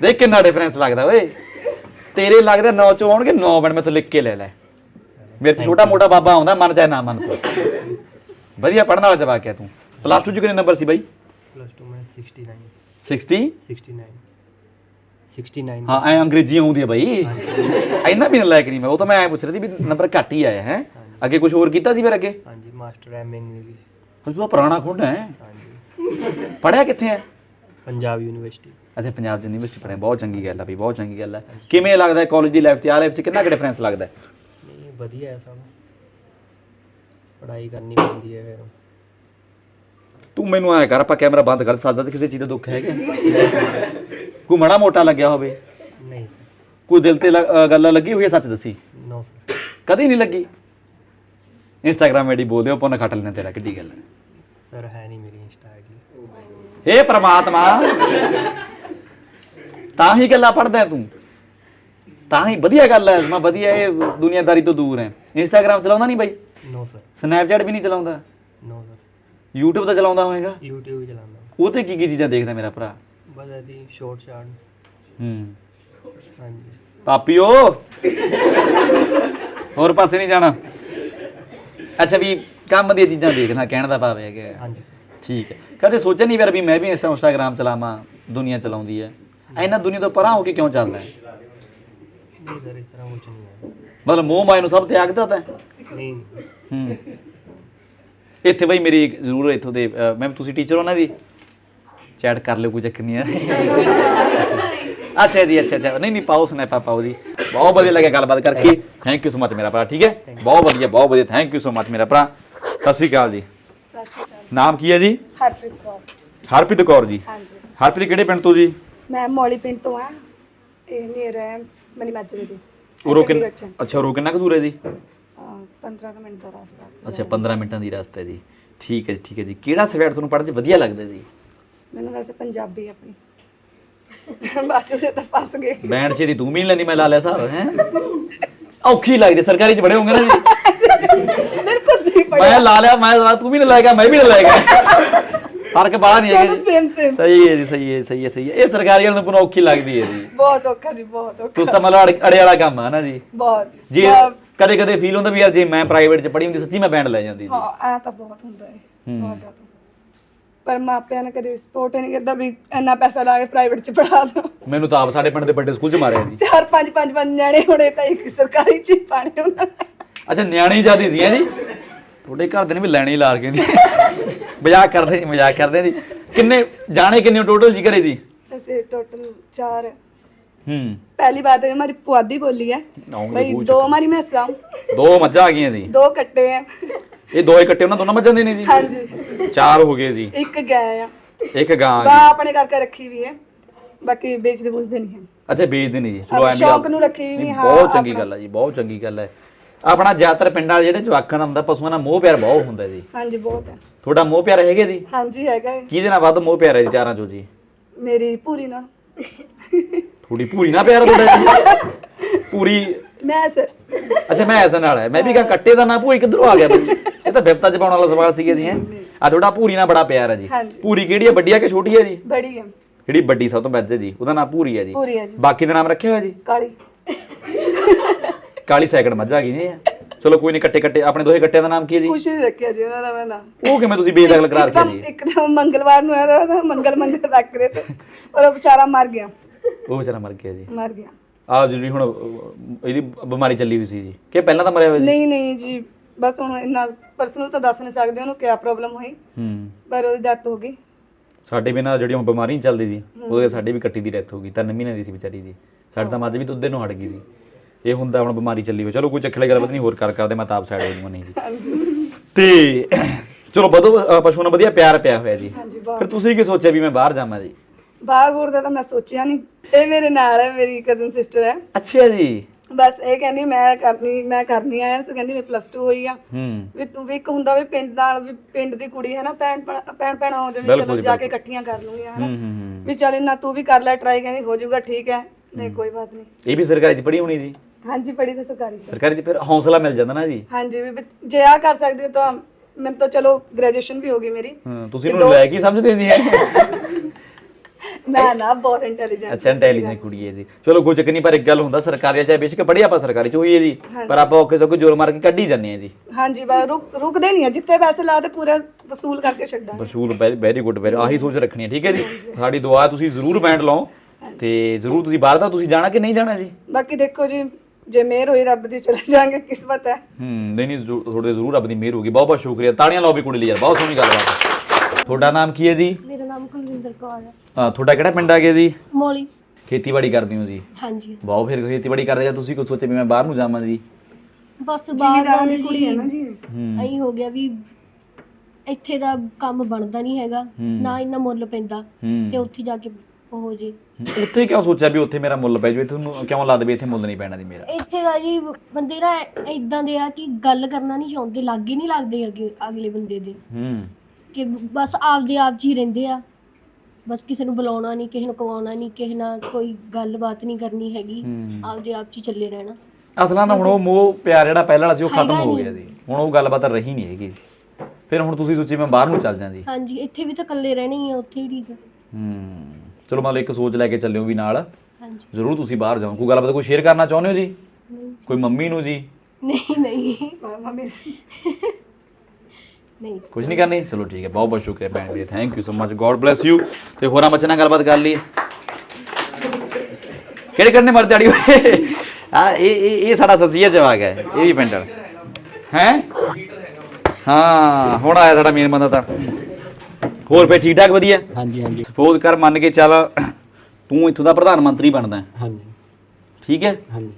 ਦੇਖ ਕਿੰਨਾ ਡਿਫਰੈਂਸ ਲੱਗਦਾ ਓਏ। ਤੇਰੇ ਲੱਗਦਾ 9 ਚੋਂ ਆਉਣਗੇ 9 ਬਣ ਮੈਂ ਤੋਂ ਲਿਖ ਕੇ ਲੈ ਲੈ। ਮੇਰੇ ਤੋਂ ਛੋਟਾ ਮੋਟਾ ਬਾਬਾ ਆਉਂਦਾ ਮਨ ਚਾਹੇ ਨਾ ਮਨ ਤੂੰ। ਵਧੀਆ ਪੜਨ ਵਾਲਾ ਜਵਾਕ ਹੈ ਤੂੰ। ਪਲੱਸ 2 ਚ ਕਿੰਨੇ ਨੰਬਰ ਸੀ ਬਾਈ? ਪਲੱਸ 2 ਮੈਂ 69 60 69 69 ਹਾਂ ਐ ਅੰਗਰੇਜ਼ੀ ਆਉਂਦੀ ਹੈ ਬਾਈ। ਇੰਨਾ ਵੀ ਲਾਇਕ ਨਹੀਂ ਮੈਂ ਉਹ ਤਾਂ ਮੈਂ ਐ ਪੁੱਛ ਰਹੀ ਸੀ ਵੀ ਨੰਬਰ ਘੱਟ ਹੀ ਆਇਆ ਹੈ? ਅੱਗੇ ਕੁਝ ਹੋਰ ਕੀਤਾ ਸੀ ਫਿਰ ਅੱਗੇ? ਹਾਂਜੀ ਮਾਸਟਰ ਐਮ ਇੰਗਲਿਸ਼ ਤੂੰ ਤਾਂ ਪੁਰਾਣਾ ਖੁੰਡ ਹੈ। ਹਾਂਜੀ। ਪੜਿਆ ਕਿੱਥੇ ਹੈ? ਪੰਜਾਬ ਯੂਨੀਵਰਸਿਟੀ। ਅੱਛਾ ਪੰਜਾਬ ਯੂਨੀਵਰਸਿਟੀ ਪੜਿਆ ਬਹੁਤ ਚੰਗੀ ਗੱਲ ਆ ਵੀ ਬਹੁਤ ਚੰਗੀ ਗੱਲ ਹੈ ਕਿਵੇਂ ਲੱਗਦਾ ਕਾਲਜ ਦੀ ਲਾਈਫ ਤੇ ਆ ਲਾਈਫ 'ਚ ਕਿੰਨਾ ਕੁ ਡਿਫਰੈਂਸ ਲੱਗਦਾ? ਹੈ? ਨਹੀਂ ਵਧੀਆ ਹੈ ਸਭ। ਪੜ੍ਹਾਈ ਕਰਨੀ ਪੈਂਦੀ ਹੈ ਫਿਰ। ਤੂੰ ਮੈਨੂੰ ਐ ਕਰ ਆਪਾਂ ਕੈਮਰਾ ਬੰਦ ਕਰ ਸਾਦਾ ਕਿਸੇ ਚੀਜ਼ ਦਾ ਦੁੱਖ ਹੈਗਾ? ਕੋਈ ਮਾੜਾ ਮੋਟਾ ਲੱਗਿਆ ਹੋਵੇ? ਨਹੀਂ ਸਰ। ਕੋਈ ਦਿਲ ਤੇ ਲ- ਅ, ਗੱਲ ਲੱਗੀ ਹੋਈ ਹੈ ਸੱਚ ਦੱਸੀ? ਨੋ ਸਰ ਕਦੀ ਨਹੀਂ ਲੱਗੀ? ਇੰਸਟਾਗ੍ਰਾਮ ਆਈਡੀ ਬੋਲਦੇ ਹੋ ਪੁੰਨ ਖੱਟ ਲੈਣਾ ਤੇਰਾ ਕਿੱਡੀ ਗੱਲ ਹੈ ਸਰ ਹੈ ਨਹੀਂ ਮੇਰੀ ਇੰਸਟਾ ਆਈਡੀ ਪ੍ਰਮਾਤਮਾ। ਤਾਂ ਹੀ ਗੱਲਾਂ ਪੜਦਾ ਤੂੰ। ਤਾਂ ਹੀ ਵਧੀਆ ਗੱਲ ਹੈ ਮੈਂ ਵਧੀਆ ਇਹ ਦੁਨੀਆਦਾਰੀ ਤੋਂ ਦੂਰ ਹੈ। ਇੰਸਟਾਗ੍ਰਾਮ ਚਲਾਉਂਦਾ ਨਹੀਂ ਬਾਈ? ਨੋ ਸਰ ਸਨੈਪਚੈਟ ਵੀ ਨਹੀਂ ਚਲਾਉਂਦਾ? ਨੋ ਸਰ YouTube ਤਾਂ ਚਲਾਉਂਦਾ ਹੋਵੇਗਾ? YouTube ਹੀ ਚਲਾਉਂਦਾ। ਉਹ ਤੇ ਕੀ ਕੀ ਚੀਜ਼ਾਂ ਦੇਖਦਾ ਮੇਰਾ ਭਰਾ? ਬਸ ਅਸੀਂ ਸ਼ੋਰਟ ਸ਼ਾਰਟ ਹੂੰ। ਹਾਂਜੀ। ਪਾਪੀਓ! ਹੋਰ ਪਾਸੇ ਨਹੀਂ ਜਾਣਾ? ਅੱਛਾ ਵੀ ਕੰਮ ਦੀਆਂ ਚੀਜ਼ਾਂ ਦੇਖਣਾ ਕਹਿਣ ਦਾ ਭਾਵ ਹੈ ਕਿ ਹਾਂਜੀ ਸਰ ਠੀਕ ਹੈ। ਕਦੇ ਸੋਚਿਆ ਨਹੀਂ ਯਾਰ ਵੀ ਮੈਂ ਵੀ ਇੰਸਟਾ ਇੰਸਟਾਗ੍ਰਾਮ ਚਲਾਵਾਂ ਦੁਨੀਆ ਚਲਾਉਂਦੀ ਹੈ? ਐਨਾ ਦੁਨੀਆ ਤੋਂ ਪਰਾਂ ਹੋ ਕੇ ਕਿਉਂ ਚੱਲਦਾ ਹੈ? ਨਹੀਂ ਸਰ ਇਸ ਤਰ੍ਹਾਂ ਕੁਝ ਨਹੀਂ ਹੈ ਮਤਲਬ ਮੋਹ ਮਾਇਆ ਨੂੰ ਸਭ ਤਿਆਗ ਦਿੱਤਾ ਤੈਂ ਨਹੀਂ ਹੂੰ। ਇੱਥੇ ਬਈ ਮੇਰੀ ਇੱਕ ਜ਼ਰੂਰ ਇੱਥੋਂ ਦੇ ਮੈਮ ਤੁਸੀਂ ਟੀਚਰ ਹੋ ਨਾ ਜੀ? ਚੈਟ ਕਰ ਲਿਓ ਕੋਈ ਚੱਕਰ ਨਹੀਂ ਹੈ। ਅੱਛਾ ਜੀ ਅੱਛਾ ਅੱਛਾ। ਨਹੀਂ ਨਹੀਂ ਪਾਓ ਸਨੈਪਾ ਪਾਓ ਜੀ। ਬਹੁਤ ਵਧੀਆ ਲੱਗਿਆ ਗੱਲਬਾਤ ਕਰਕੇ। ਥੈਂਕ ਯੂ ਸੋ ਮਚ ਮੇਰਾ ਭਰਾ ਠੀਕ ਹੈ? ਬਹੁਤ ਵਧੀਆ ਬਹੁਤ ਵਧੀਆ। ਥੈਂਕ ਯੂ ਸੋ ਮਚ ਮੇਰਾ ਭਰਾ। ਸਤਿ ਸ਼੍ਰੀ ਅਕਾਲ ਜੀ। ਸਤਿ ਸ਼੍ਰੀ ਅਕਾਲ। ਨਾਮ ਕੀ ਹੈ ਜੀ? ਹਰਪ੍ਰੀਤ ਕੌਰ। ਹਰਪ੍ਰੀਤ ਕੌਰ ਜੀ। ਹਾਂਜੀ। ਹਰਪ੍ਰੀਤ ਕਿਹੜੇ ਪਿੰਡ ਤੋਂ ਜੀ? ਮੈਂ ਮੌਲੀ ਪਿੰਡ ਤੋਂ ਆ ਇਹ ਨੀਅਰ ਹੈ ਮਨੀ ਮਾਜਰੇ ਦੀ। ਉਰੋਂ ਕਿੰਨਾ ਚ। ਅੱਛਾ। ਉਰੋਂ ਕਿੰਨਾ ਕੁ ਦੂਰ ਹੈ ਜੀ? ਅਹ 15 ਕੁ ਮਿੰਟ ਦਾ ਰਸਤਾ। ਅੱਛਾ 15 ਮਿੰਟਾਂ ਦੀ ਰਸਤਾ ਹੈ ਜੀ। ਠੀਕ ਹੈ ਜੀ ਠੀਕ ਹੈ ਜੀ। ਕਿਹੜਾ ਸਬਜੈਕਟ ਤੁਹਾਨੂੰ ਪੜ੍ਹਨ 'ਚ ਵਧੀਆ ਲੱਗਦਾ ਜੀ? ਮੈਨੂੰ ਵੈਸੇ ਪੰਜਾਬੀ ਆਪਣੀ। ਬਸ ਜੇ ਤਾਂ ਫਸ ਗਏ। ਬੈਂਡ ਛੇ ਦੀ ਤੂੰ ਵੀ ਲੈਂਦੀ ਮੈਂ ਲਾ ਲਿਆ ਸਾਰ ਹੈ? ਔਖੀ ਲੱਗਦੀ ਸਰਕਾਰੀ 'ਚ ਬੜੇ ਹੋਗੇ ਨਾ ਜੀ। ਬਿਲਕੁਲ ਸਹੀ ਮੈਂ ਲਾ ਲਿਆ ਮੈਂ ਲਾ ਤੂੰ ਵੀ ਨਾ ਲਾਏਗਾ ਮੈਂ ਵੀ ਨਾ ਲਾਏਗਾ। ਫ਼ਰਕ ਬਾਹਰ ਨਹੀਂ ਹੈਗਾ ਜੀ। ਸੇਮ ਸੇਮ ਸਹੀ ਹੈ ਜੀ ਸਹੀ ਹੈ ਸਹੀ ਹੈ ਸਹੀ ਹੈ। ਇਹ ਸਰਕਾਰੀ ਵਾਲਿਆਂ ਨੂੰ ਪੁਨਾ ਔਖੀ ਲੱਗਦੀ ਹੈ ਜੀ। ਬਹੁਤ ਔਖਾ ਜੀ ਬਹੁਤ ਔਖਾ। ਤੁਸੀਂ ਤਾਂ ਮਤਲਬ ਅੜੇ- ਅੜੇ ਵਾਲਾ ਕੰਮ ਆ ਨਾ ਜੀ। ਬਹੁਤ। ਜੀ ਬਹੁਤ- ਕਦੇ ਕਦੇ ਫੀਲ ਹੁੰਦਾ ਵੀ ਯਾਰ ਜੇ ਮੈਂ ਪ੍ਰਾਈਵੇਟ 'ਚ ਪੜ੍ਹੀ ਹੁੰਦੀ ਸੱਚੀ ਮੈਂ ਬੈਂਡ ਲੈ ਜਾਂਦੀ ਜੀ ਹਾਂ ਆ ਤਾਂ ਬਹੁਤ ਹੁੰਦਾ ਹੈ। ਬਹੁਤ ਜ਼ਿਆਦਾ। ਪਰ ਮਾਪਿਆਂ ਨੇ ਕਦੇ ਸਪੋਰਟ ਨਹੀਂ ਕਰਦਾ ਵੀ ਇੰਨਾ ਪੈਸਾ ਲਾ ਕੇ ਪ੍ਰਾਈਵੇਟ ਚ ਪੜ੍ਹਾ ਦੋ। ਮੈਨੂੰ ਤਾਂ ਆਪ ਸਾਡੇ ਪਿੰਡ ਦੇ ਵੱਡੇ ਸਕੂਲ 'ਚ ਮਾਰਿਆ ਜੀ। ਚਾਰ ਪੰਜ ਪੰਜ ਪੰਜ ਨਿਆਣੇ ਹੋਣੇ ਤਾਂ ਇੱਕ ਸਰਕਾਰੀ ਚ ਹੀ ਪਾਣੇ ਉਹਨਾਂ ਨੇ। ਅੱਛਾ ਨਿਆਣੇ ਜਿਆਦੀ ਸੀ ਹੈਂ ਜੀ? ਤੁਹਾਡੇ ਘਰ ਦੇ ਨੇ ਵੀ ਲੈਣੇ ਹੀ ਲਾਰ ਕੇ ਜੀ ਮਜ਼ਾਕ ਕਰਦੇ ਜੀ ਮਜ਼ਾਕ ਕਰਦੇ ਜੀ ਕਿੰਨੇ ਜਾਣੇ ਕਿੰਨੇ ਟੋਟਲ ਜੀ ਘਰੇ ਜੀ ਅਸੀਂ ਟੋਟਲ ਚਾਰ ਹੂੰ पहली बात है हमारी पुआधी बोली है ਆਉਂਗੇ भाई दो हमारी भैंसा ਦੋ ਮੱਝਾਂ ਆ ਗਈਆਂ ਜੀ दो कट्टे हैं ਇਹ ਦੋਏ ਕੱਟੇ ਉਹਨਾਂ ਦੋਨਾਂ ਮੱਝਾਂ ਦੇ ਨੇ ਜੀ हाँ जी ਚਾਰ ਹੋ ਗਏ ਜੀ एक गाय है ਇੱਕ ਗਾਂ ਆ गां ਗਈ अपने करके रखी हुई है बाकी बेचते बूझते नहीं है ਅੱਛਾ ਵੇਚਦੇ ਨੇ ਜੀ अब ਐਵੇਂ शौक ਆ- ਨੂੰ ਰੱਖੀ ਵੀ ਨਹੀਂ, ਹਾਂ, ਬਹੁਤ ਚੰਗੀ ਆਪਣਾ- ਗੱਲ ਹੈ ਜੀ ਬਹੁਤ ਚੰਗੀ ਗੱਲ ਹੈ ਆਪਣਾ ਜ਼ਿਆਦਾਤਰ ਪਿੰਡਾਂ ਵਾਲੇ ਜਿਹੜੇ ਜਵਾਕਾਂ ਨਾਲ ਹੁੰਦਾ ਪਸ਼ੂਆਂ ਨਾਲ ਮੋਹ ਪਿਆਰ ਬਹੁਤ ਹੁੰਦਾ ਜੀ। ਹਾਂਜੀ ਬਹੁਤ ਹੈ। ਤੁਹਾਡਾ ਮੋਹ ਪਿਆਰ ਹੈਗੇ ਜੀ? ਹਾਂਜੀ ਹੈਗਾ ਹੈ। ਕਿਹਦੇ ਨਾਲ ਵੱਧ ਮੋਹ ਪਿਆਰ ਹੈ ਚਾਰਾਂ ਚੋਂ ਜੀ? ਮੇਰੀ ਪੂਰੀ ਨਾਲ। ਥੋੜੀ ਪੂਰੀ ਨਾ ਪਿਆਰ ਹੈ ਜੀ? ਪੂਰੀ ਮੈਂ ਸਰ ਅੱਛਾ ਮੈਂ ਐਸਾ ਨਾਲ ਹੈ। ਮੈਂ ਵੀ ਕਹਾਂ ਕੱਟੇ ਦਾ ਨਾ ਭੂਰੀ ਕਿੱਧਰੋਂ ਆ ਗਿਆ ਬਈ? ਇਹ ਤਾਂ ਬਿਪਤਾ ਚ ਪਾਉਣ ਵਾਲਾ ਸਵਾਲ ਸੀਗਾ ਜੀ ਹੈ। ਆ ਤੁਹਾਡਾ ਪੂਰੀ ਨਾਲ ਬੜਾ ਪਿਆਰ ਹੈ ਜੀ। ਹਾਂਜੀ। ਪੂਰੀ ਕਿਹੜੀ ਹੈ ਵੱਡੀ ਹੈ ਕਿ ਛੋਟੀ ਹੈ ਜੀ? ਬੜੀ ਹੈ। ਜਿਹੜੀ ਵੱਡੀ ਸਭ ਤੋਂ ਵੱਧ ਹੈ ਜੀ ਉਹਦਾ ਨਾਮ ਪੂਰੀ ਹੈ ਜੀ। ਪੂਰੀ ਹੈ ਜੀ। ਬਾਕੀ ਦਾ ਨਾਮ ਰੱਖਿਆ ਹੋਇਆ ਜੀ? ਕਾਲੀ। ਕਾਲੀ ਸੈਕਿੰਡ ਮੱਝ ਆ ਗਈ ਨੇ। ਚਲੋ ਕੋਈ ਨਹੀਂ ਕੱਟੇ ਕੱਟੇ ਆਪਣੇ ਦੋਹੇ ਕੱਟਿਆਂ ਦਾ ਨਾਮ ਕੀ ਜੀ? ਕੁਛ ਨਹੀਂ ਰੱਖਿਆ ਜੀ ਉਹਨਾਂ ਦਾ ਮੈਂ ਨਾ। ਉਹ ਕਿਵੇਂ ਤੁਸੀਂ ਬੇਦਖਲ ਕਰਾ ਰੱਖਿਆ ਜੀ? ਇੱਕ ਤਾਂ ਮੰਗਲਵਾਰ ਨੂੰ ਆਇਆ ਤਾਂ ਮੰਗਲ ਮੰਗਲ ਰੱਖ ਰਹੇ ਤੇ ਪਰ ਉਹ ਵਿਚਾਰਾ ਮਰ ਗਿਆ। ਉਹ ਵਿਚਾਰਾ ਮਰ ਗਿਆ ਜੀ। ਮਰ ਗਿਆ। ਆਪ ਜਿਹੜੀ ਹੁਣ ਇਹਦੀ ਬਿਮਾਰੀ ਚੱਲੀ ਹੋਈ ਸੀ ਜੀ। ਕਿ ਪਹਿਲਾਂ ਤਾਂ ਮਰਿਆ ਹੋਇਆ ਸੀ? ਨਹੀਂ ਨਹੀਂ ਜੀ ਬਸ ਹੁਣ ਇੰਨਾ ਪਰਸਨਲ ਤਾਂ ਦੱਸ ਨਹੀਂ ਸਕਦੇ ਉਹਨੂੰ ਕਿਆ ਪ੍ਰੋਬਲਮ ਹੋਈ? ਹੂੰ। ਪਰ ਉਹਦੀ ਡੈਥ ਹੋ ਗਈ। ਸਾਡੇ ਬਿਨਾਂ ਜਿਹੜੀ ਹੁਣ ਬਿਮਾਰੀ ਨਹੀਂ ਚੱਲਦੀ ਜੀ ਉਹਦੇ ਸਾਡੇ ਵੀ ਕੱਟੀ ਦੀ ਡੈਥ ਹੋ ਗਈ। ਤਾਂ ਮਹੀਨੇ ਦੀ ਸੀ ਵਿਚਾਰੀ ਜੀ। ਸਾਡੇ ਤਾਂ ਮੱਝ ਵੀ ਦੁੱਧ ਨੂੰ ਹੜ ਗਈ ਸੀ। ਇਹ ਹੁੰਦਾ ਹੁਣ ਬਿਮਾਰੀ ਚੱਲੀ ਹੋਈ ਚਲੋ ਕੋਈ ਚੱਖਲੇ ਗੱਲਬਾਤ ਨਹੀਂ ਹੋਰ ਕਰ ਕਰਦੇ ਮੈਂ ਤਾਂ ਆਪ ਸਾਈਡ ਹੋ ਜਾਵਾਂ ਨਹੀਂ ਜੀ। ਹਾਂਜੀ। ਤੇ ਚਲੋ ਬਦੋ ਪਸ਼ੂ ਨਾਲ ਵਧੀਆ ਪਿਆਰ ਪਿਆ ਹੋਇਆ ਜੀ। ਹਾਂਜੀ ਫਿਰ ਤੁਸੀਂ ਕੀ ਸੋਚਿਆ ਵੀ ਮੈਂ ਬਾਹਰ ਜਾਵਾਂ ਜੀ? ਬਾਹਰ ਬੂਰ ਦਾ ਤਾਂ ਮੈਂ ਸੋਚਿਆ ਨਹੀਂ। ਇਹ ਮੇਰੇ ਨਾਲ ਹੈ ਮੇਰੀ ਕਜ਼ਨ ਸਿਸਟਰ ਹੈ। ਅੱਛਾ ਜੀ। ਬਸ ਇਹ ਕਹਿੰਦੀ ਮੈਂ ਕਰਨੀ ਮੈਂ ਕਰਨੀ ਆ ਤੇ ਕਹਿੰਦੀ ਮੈਂ ਪਲੱਸ 2 ਹੋਈ ਆ। ਹੂੰ। ਵੀ ਤੂੰ ਵੀ ਇੱਕ ਹੁੰਦਾ ਵੀ ਪਿੰਡ ਨਾਲ ਵੀ ਪਿੰਡ ਦੀ ਕੁੜੀ ਹੈ ਨਾ ਭੈਣ ਭੈਣ- ਭੈਣ ਭੈਣਾਂ ਹੋ ਜਾਵੇ ਬਿਲਕੁਲ ਚਲੋ ਜੀ, ਜਾ ਕੇ ਇਕੱਠੀਆਂ ਕਰ ਲੂੰਗੀਆਂ ਹਨਾ। ਹੂੰ ਹੂੰ ਹੂੰ। ਵੀ ਚੱਲ ਇੰਨਾ ਤੂੰ ਵੀ ਕਰ ਲੈ ਟਰਾਈ ਕਹਿੰਦੀ ਹੋ ਜਾਊਗਾ ਠੀਕ ਹੈ। ਨਹੀਂ ਕੋਈ ਬਾਤ ਨਹੀਂ। ਇਹ ਵੀ ਸਰਕਾਰੀ ਚ ਪੜ੍ਹੀ ਹੋਣੀ ਜੀ। ਹਾਂਜੀ ਪੜੀ ਤਾਂ ਸਰਕਾਰੀ ਚ। ਸਰਕਾਰੀ ਚ ਫਿਰ ਹੌਸਲਾ ਮਿਲ ਜਾਂਦਾ ਨਾ ਜੀ। ਹਾਂਜੀ ਵੀ ਜੇ ਆ ਕਰ ਸਕਦੇ ਹੋ ਤਾਂ ਮੈਨੂੰ ਤਾਂ ਚਲੋ ਗ੍ਰੈਜੂਏਸ਼ਨ ਵੀ ਹੋ ਗਈ ਮੇਰੀ। ਹਾਂ ਤੁਸੀਂ ਇਹਨੂੰ ਲੈ ਕੀ ਸਮਝਦੇ ਸੀ ਨਾ ਨਾ ਬਹੁਤ ਇੰਟੈਲੀਜੈਂਟ ਅੱਛਾ ਇੰਟੈਲੀਜੈਂਟ ਕੁੜੀ ਹੈ ਜੀ। ਚਲੋ ਕੋਈ ਚੱਕਰ ਨਹੀਂ ਪਰ ਇੱਕ ਗੱਲ ਹੁੰਦਾ ਸਰਕਾਰੀ ਚਾਹੇ ਬੇਸ਼ੱਕ ਪੜ੍ਹੀ ਆਪਾਂ ਸਰਕਾਰੀ ਚ ਹੋਈ ਹੈ ਜੀ। ਪਰ ਆਪਾਂ ਔਖੇ ਸੌਖੇ ਜੋਰ ਮਾਰ ਕੇ ਕੱਢੀ ਜਾਂਦੇ ਆ ਜੀ। ਹਾਂਜੀ ਬਸ ਰੁਕ ਰੁਕਦੇ ਨਹੀਂ ਆ ਜਿੱਥੇ ਪੈਸੇ ਲਾ ਤੇ ਪੂਰਾ ਵਸੂਲ ਕਰਕੇ ਛੱਡਾਂਗੇ। ਵਸੂਲ ਵੈਰੀ ਗੁੱਡ ਵੈਰੀ ਆਹੀ ਸੋਚ ਰੱਖਣੀ ਹੈ ਠੀਕ ਹੈ ਜੀ। ਸਾਡੀ ਦੁਆ ਹੈ ਤੁਸੀਂ ਜ਼ਰੂਰ ਬੈਂਡ ਲਾਓ। ਤੇ ਜ਼ਰੂਰ ਤੁਸੀਂ ਬਾਹਰ ਦਾ ਤੁਸੀਂ ਜਾਣਾ ਕਿ ਨਹੀਂ ਜਾਣਾ ਜੀ? ਬਾਕੀ ਦੇਖੋ ਜੀ ਜੇ ਮਿਹਰ ਹੋਈ ਰੱਬ ਦੀ ਚਲੇ ਜਾਾਂਗੇ ਕਿਸਮਤ ਹੈ। ਹੂੰ ਨਹੀਂ ਨਹੀਂ ਜ਼ਰੂਰ- ਤੁਹਾਡੇ ਜ਼ਰੂਰ ਰੱਬ ਦੀ ਮਿਹਰ ਹੋਗੀ ਬਹੁਤ ਬਹੁਤ ਸ਼ੁਕਰੀਆ। ਤਾੜੀਆਂ ਲਾਓ ਵੀ ਕੁੜੀ ਲਈ ਯਾਰ ਬਹੁਤ ਸੋਹਣੀ ਗੱਲਬਾਤ ਹੈ। ਤੁਹਾਡਾ ਨਾਮ ਕੀ ਹੈ ਜੀ? ਮੇਰਾ ਨਾਮ ਕੁਲਵਿੰਦਰ ਕੌਰ ਹੈ। ਅਹ ਤੁਹਾਡਾ ਕਿਹੜਾ ਪਿੰਡ ਆ ਗਿਆ ਜੀ? ਮੋਲੀ। ਖੇਤੀਬਾੜੀ ਕਰਦੇ ਹੋ ਜੀ? ਹਾਂਜੀ। ਬਹੁਤ ਫਿਰ ਖੇਤੀਬਾੜੀ ਕਰਦੇ ਜਾਂ ਤੁਸੀਂ ਕੁਝ ਸੋਚੇ ਵੀ ਮੈਂ ਬਾਹਰ ਨੂੰ ਜਾਵਾਂ ਜੀ? ਬਸ ਬਾਹਰ ਦਾ ਕੁੜੀ ਹੈ ਨਾ ਜੀ। ਹੂੰ। ਐਂ ਹੋ ਗਿਆ ਵੀ ਇੱਥੇ ਦਾ ਕੰਮ ਬਣਦਾ ਨਹੀਂ ਹੈਗਾ ਹੂੰ। ਨਾ ਇੰਨਾ ਮੁੱਲ ਪੈਂਦਾ ਤੇ ਹੂੰ ਉੱਥੇ ਜਾ ਕੇ ਉਹ ਜੀ। ਉੱਥੇ ਕਿਉਂ ਸੋਚਿਆ ਵੀ ਉੱਥੇ ਮੇਰਾ ਮੁੱਲ ਪੈ ਜਾਵੇ? ਤੁਹਾਨੂੰ ਕਿਉਂ ਲੱਗਦਾ ਵੀ ਇੱਥੇ ਮੁੱਲ ਨਹੀਂ ਪੈਣਾ ਜੀ ਮੇਰਾ? ਇੱਥੇ ਦਾ ਜੀ ਬੰਦੇ ਨਾ ਇਦਾਂ ਦੇ ਆ ਕਿ ਗੱਲ ਕਰਨਾ ਨਹੀਂ ਚਾਹੁੰਦੇ ਲਾਗੇ ਨਹੀਂ ਲੱਗਦੇ ਅੱਗੇ ਅਗਲੇ ਬੰਦੇ ਦੇ। ਹੂੰ। ਕਿ ਬਸ ਆਪਦੇ ਆਪ 'ਚ ਹੀ ਰਹਿੰਦੇ ਆ। ਬਸ ਕਿਸੇ ਨੂੰ ਬੁਲਾਉਣਾ ਨਹੀਂ ਕਿਸੇ ਨੂੰ ਕਵਾਉਣਾ ਨਹੀਂ ਕਿਸੇ ਨਾਲ ਕੋਈ ਗੱਲਬਾਤ ਨਹੀਂ ਕਰਨੀ ਹੈਗੀ। ਹੂੰ। ਆਪਦੇ ਆਪ 'ਚ ਹੀ ਚੱਲੇ ਰਹਿਣਾ। ਅਸਲਾਂ ਨਾ ਹੁਣ ਉਹ ਮੋਹ ਪਿਆਰ ਜਿਹੜਾ ਪਹਿਲਾਂ ਵਾਲਾ ਸੀ ਉਹ ਖਤਮ ਹੈਗਾ ਹੋ। ਗਿਆ ਜੀ। ਹੁਣ ਉਹ ਗੱਲਬਾਤ ਰਹੀ ਨਹੀਂ ਹੈਗੀ। ਫਿਰ ਹੁਣ ਤੁਸੀਂ ਸੋਚੀ ਮੈਂ ਬਾਹਰ ਨੂੰ ਚੱਲ ਜਾਂ ਜੀ ਹਾਂਜੀ ਇੱਥੇ ਵੀ ਤਾਂ ਇਕੱਲੇ ਰਹਿਣਾ ਹੀ ਆ ਉੱਥੇ ਹੀ ਠੀਕ ਆ। ਹੂੰ। ਚਲੋ ਮਤਲਬ ਇੱਕ ਸੋਚ ਲੈ ਕੇ ਚੱਲਿਓ ਵੀ ਨਾਲ। ਹਾਂਜੀ। ਜ਼ਰੂਰ ਤੁਸੀਂ ਬਾਹਰ ਜਾਓ। ਕੋਈ ਗੱਲਬਾਤ ਕੋਈ ਸ਼ੇਅਰ ਕਰਨਾ ਚਾਹੁੰਦੇ ਹੋ ਜੀ? ਕੋਈ ਮੰਮੀ ਨੂੰ ਜੀ? ਨਹੀਂ ਨਹੀਂ। ਮੰਮੀ ਨਹੀਂ। ਕੁਝ ਨਹੀਂ ਕਰਨੀ? ਚਲੋ ਠੀਕ ਹੈ ਬਹੁਤ ਬਹੁਤ ਸ਼ੁਕਰੀਆ ਭੈਣ ਵੀਰੇ thank you so much god bless you ਤੇ ਹੋਰਾਂ ਬੱਚਿਆਂ ਨਾਲ ਗੱਲਬਾਤ ਕਰ ਲਈਏ। ਕਿਹੜੇ ਕਰਨੇ ਮਰ ਜਾੜੀ ਹੋਏ ਆ ਇਹ ਇਹ ਇਹ ਸਾਡਾ ਸਸੀਆ ਜਵਾਗ ਹੈ ਇਹ ਵੀ ਪਿੰਡ ਹੈ? ਹਾਂ ਹੁਣ ਆਇਆ ਸਾਡਾ ਮੇਨ ਬੰਦਾ ਤਾਂ। ਹੋਰ ਫੇ ਠੀਕ ਠਾਕ ਵਧੀਆ? ਹਾਂਜੀ ਹਾਂਜੀ। ਸਪੋਜ਼ ਕਰ ਮੰਨ ਕੇ ਚੱਲ ਤੂੰ ਇੱਥੋਂ ਦਾ ਪ੍ਰਧਾਨ ਮੰਤਰੀ ਬਣਦਾ ਹਾਂਜੀ। ਠੀਕ ਹੈ? ਹਾਂਜੀ।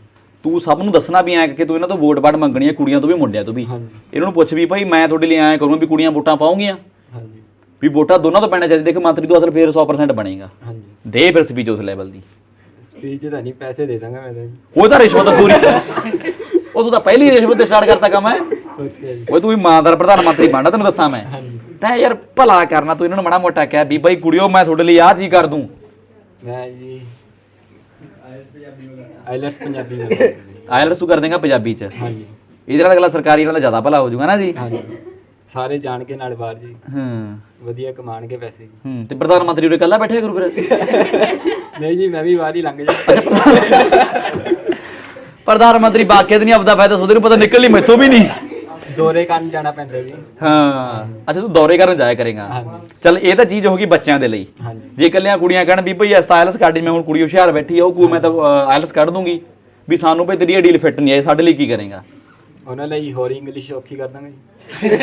ਤੂੰ ਸਭ ਨੂੰ ਦੱਸਣਾ ਵੀ ਐ ਕਿ ਤੂੰ ਇਹਨਾਂ ਤੋਂ ਵੋਟ ਪਾਟ ਮੰਗਣੀ ਹੈ ਕੁੜੀਆਂ ਤੋਂ ਵੀ ਮੁੰਡਿਆਂ ਤੋਂ ਵੀ। ਹਾਂਜੀ। ਇਹਨਾਂ ਨੂੰ ਪੁੱਛ ਵੀ ਭਾਈ ਮੈਂ ਤੁਹਾਡੇ ਲਈ ਐਂ ਕਰੂੰ ਵੀ ਕੁੜੀਆਂ ਵੋਟਾਂ ਪਾਉਂਗੀਆਂ। ਹਾਂਜੀ। ਵੀ ਵੋਟਾਂ ਦੋਨਾਂ ਤੋਂ ਪੈਣਾ ਚਾਹੀਦਾ ਦੇਖ ਮੰਤਰੀ ਤੋਂ ਅਸਲ ਫੇਰ 100% ਬਣੇਗਾ। ਹਾਂਜੀ। ਦੇ ਫਿਰ ਸਪੀਚ ਉਸ ਲੈਵਲ ਦੀ। ਸਪੀਚ ਤਾਂ ਨਹੀਂ ਪੈਸੇ ਦੇ ਦਾਂਗਾ ਮੈਂ ਤਾਂ ਜੀ। ਉਹ ਤਾਂ ਰਿਸ਼ਵਤ ਪੂਰੀ ਉਹ ਤੂੰ ਤਾਂ ਪਹਿਲੀ ਰਿਸ਼ਵਤ ਤੇ ਸਟਾਰਟ ਕਰਤਾ ਕੰਮ ਹੈ। ਓਕੇ ਜੀ। ਓਏ ਤੂੰ ਵੀ ਇਮਾਨਦਾਰ ਪ੍ਰਧਾਨ ਮੰਤਰੀ ਬਣਨਾ ਤੈਨੂੰ ਦੱਸਾਂ ਮੈਂ। ਹਾਂਜੀ। ਤੈਂ ਯਾਰ ਭਲਾ ਕਰਨਾ ਤੂੰ ਇਹਨਾਂ ਨੂੰ ਮਾੜਾ ਮੋਟਾ ਕਹਿ ਵੀ ਭਾਈ ਕੁੜੀਓ ਮੈਂ ਤੁਹਾਡੇ ਲਈ ਆਹ ਚੀਜ਼ ਕਰ ਦੂੰ। ਮੈਂ ਜੀ ਪੰਜਾਬੀ ਮੈਂ ਕਰਦਾ ਜੀ। ਆਇਲਟਸ ਤੂੰ ਕਰ ਦੇਂਗਾ ਪੰਜਾਬੀ ਚ। ਹਾਂਜੀ। ਇਹਦੇ ਨਾਲ ਅਗਲਾ ਸਰਕਾਰੀ ਨਾਲ ਜ਼ਿਆਦਾ ਭਲਾ ਹੋ ਜਾਊਗਾ ਨਾ ਜੀ। ਹਾਂਜੀ। ਸਾਰੇ ਜਾਣ ਕੇ ਨਾਲ ਬਾਹਰ ਜੀ। ਹੂੰ। ਵਧੀਆ ਕਮਾਣਗੇ ਪੈਸੇ ਜੀ। ਹੂੰ ਤੇ ਪ੍ਰਧਾਨ ਮੰਤਰੀ ਉਰੇ ਇਕੱਲਾ ਬੈਠਿਆ ਕਰੂ ਫਿਰ? ਨਹੀਂ ਜੀ ਮੈਂ ਵੀ ਬਾਹਰ ਹੀ ਲੰਘ ਜਾ। ਪ੍ਰਧਾਨ ਮੰਤਰੀ ਬਾਕੀ ਤੇ ਨਹੀਂ ਆਪਦਾ ਫਾਇਦਾ ਸੋਦੇ ਨੂੰ ਪਤਾ ਨਿਕਲ ਲਈ ਮੈਥੋਂ ਵੀ ਨਹੀਂ। ਦੋਰੇ ਕੰਨ ਜਾਣਾ ਪੈਂਦਾ ਜੀ। ਹਾਂ। ਅੱਛਾ ਤੂੰ ਦੌਰੇ ਕਰਨ ਜਾਇਆ ਕਰੇਗਾ। ਹਾਂਜੀ। ਚੱਲ ਇਹ ਤਾਂ ਚੀਜ਼ ਹੋਗੀ ਬੱਚਿਆਂ ਦੇ ਲਈ। ਹਾਂਜੀ। ਜੇ ਇਕੱਲੀਆਂ ਕੁੜੀਆਂ ਕਹਿਣ ਵੀ ਭਈ ਆਇਲਸ ਕੱਢ ਮੈਂ ਹੁਣ ਕੁੜੀ ਹੁਸ਼ਿਆਰ ਬੈਠੀ ਆ ਉਹ ਕੋ ਮੈਂ ਤਾਂ ਆਇਲਸ ਕੱਢ ਦੂੰਗੀ। ਵੀ ਸਾਨੂੰ ਭਈ ਤੇਰੀ ਡੀਲ ਫਿੱਟ ਨਹੀਂ ਆਈ ਸਾਡੇ ਲਈ ਕੀ ਕਰੇਗਾ? ਉਹਨਾਂ ਲਈ ਹੋਰ ਇੰਗਲਿਸ਼ ਔਖੀ ਕਰ ਦਾਂਗੇ ਜੀ।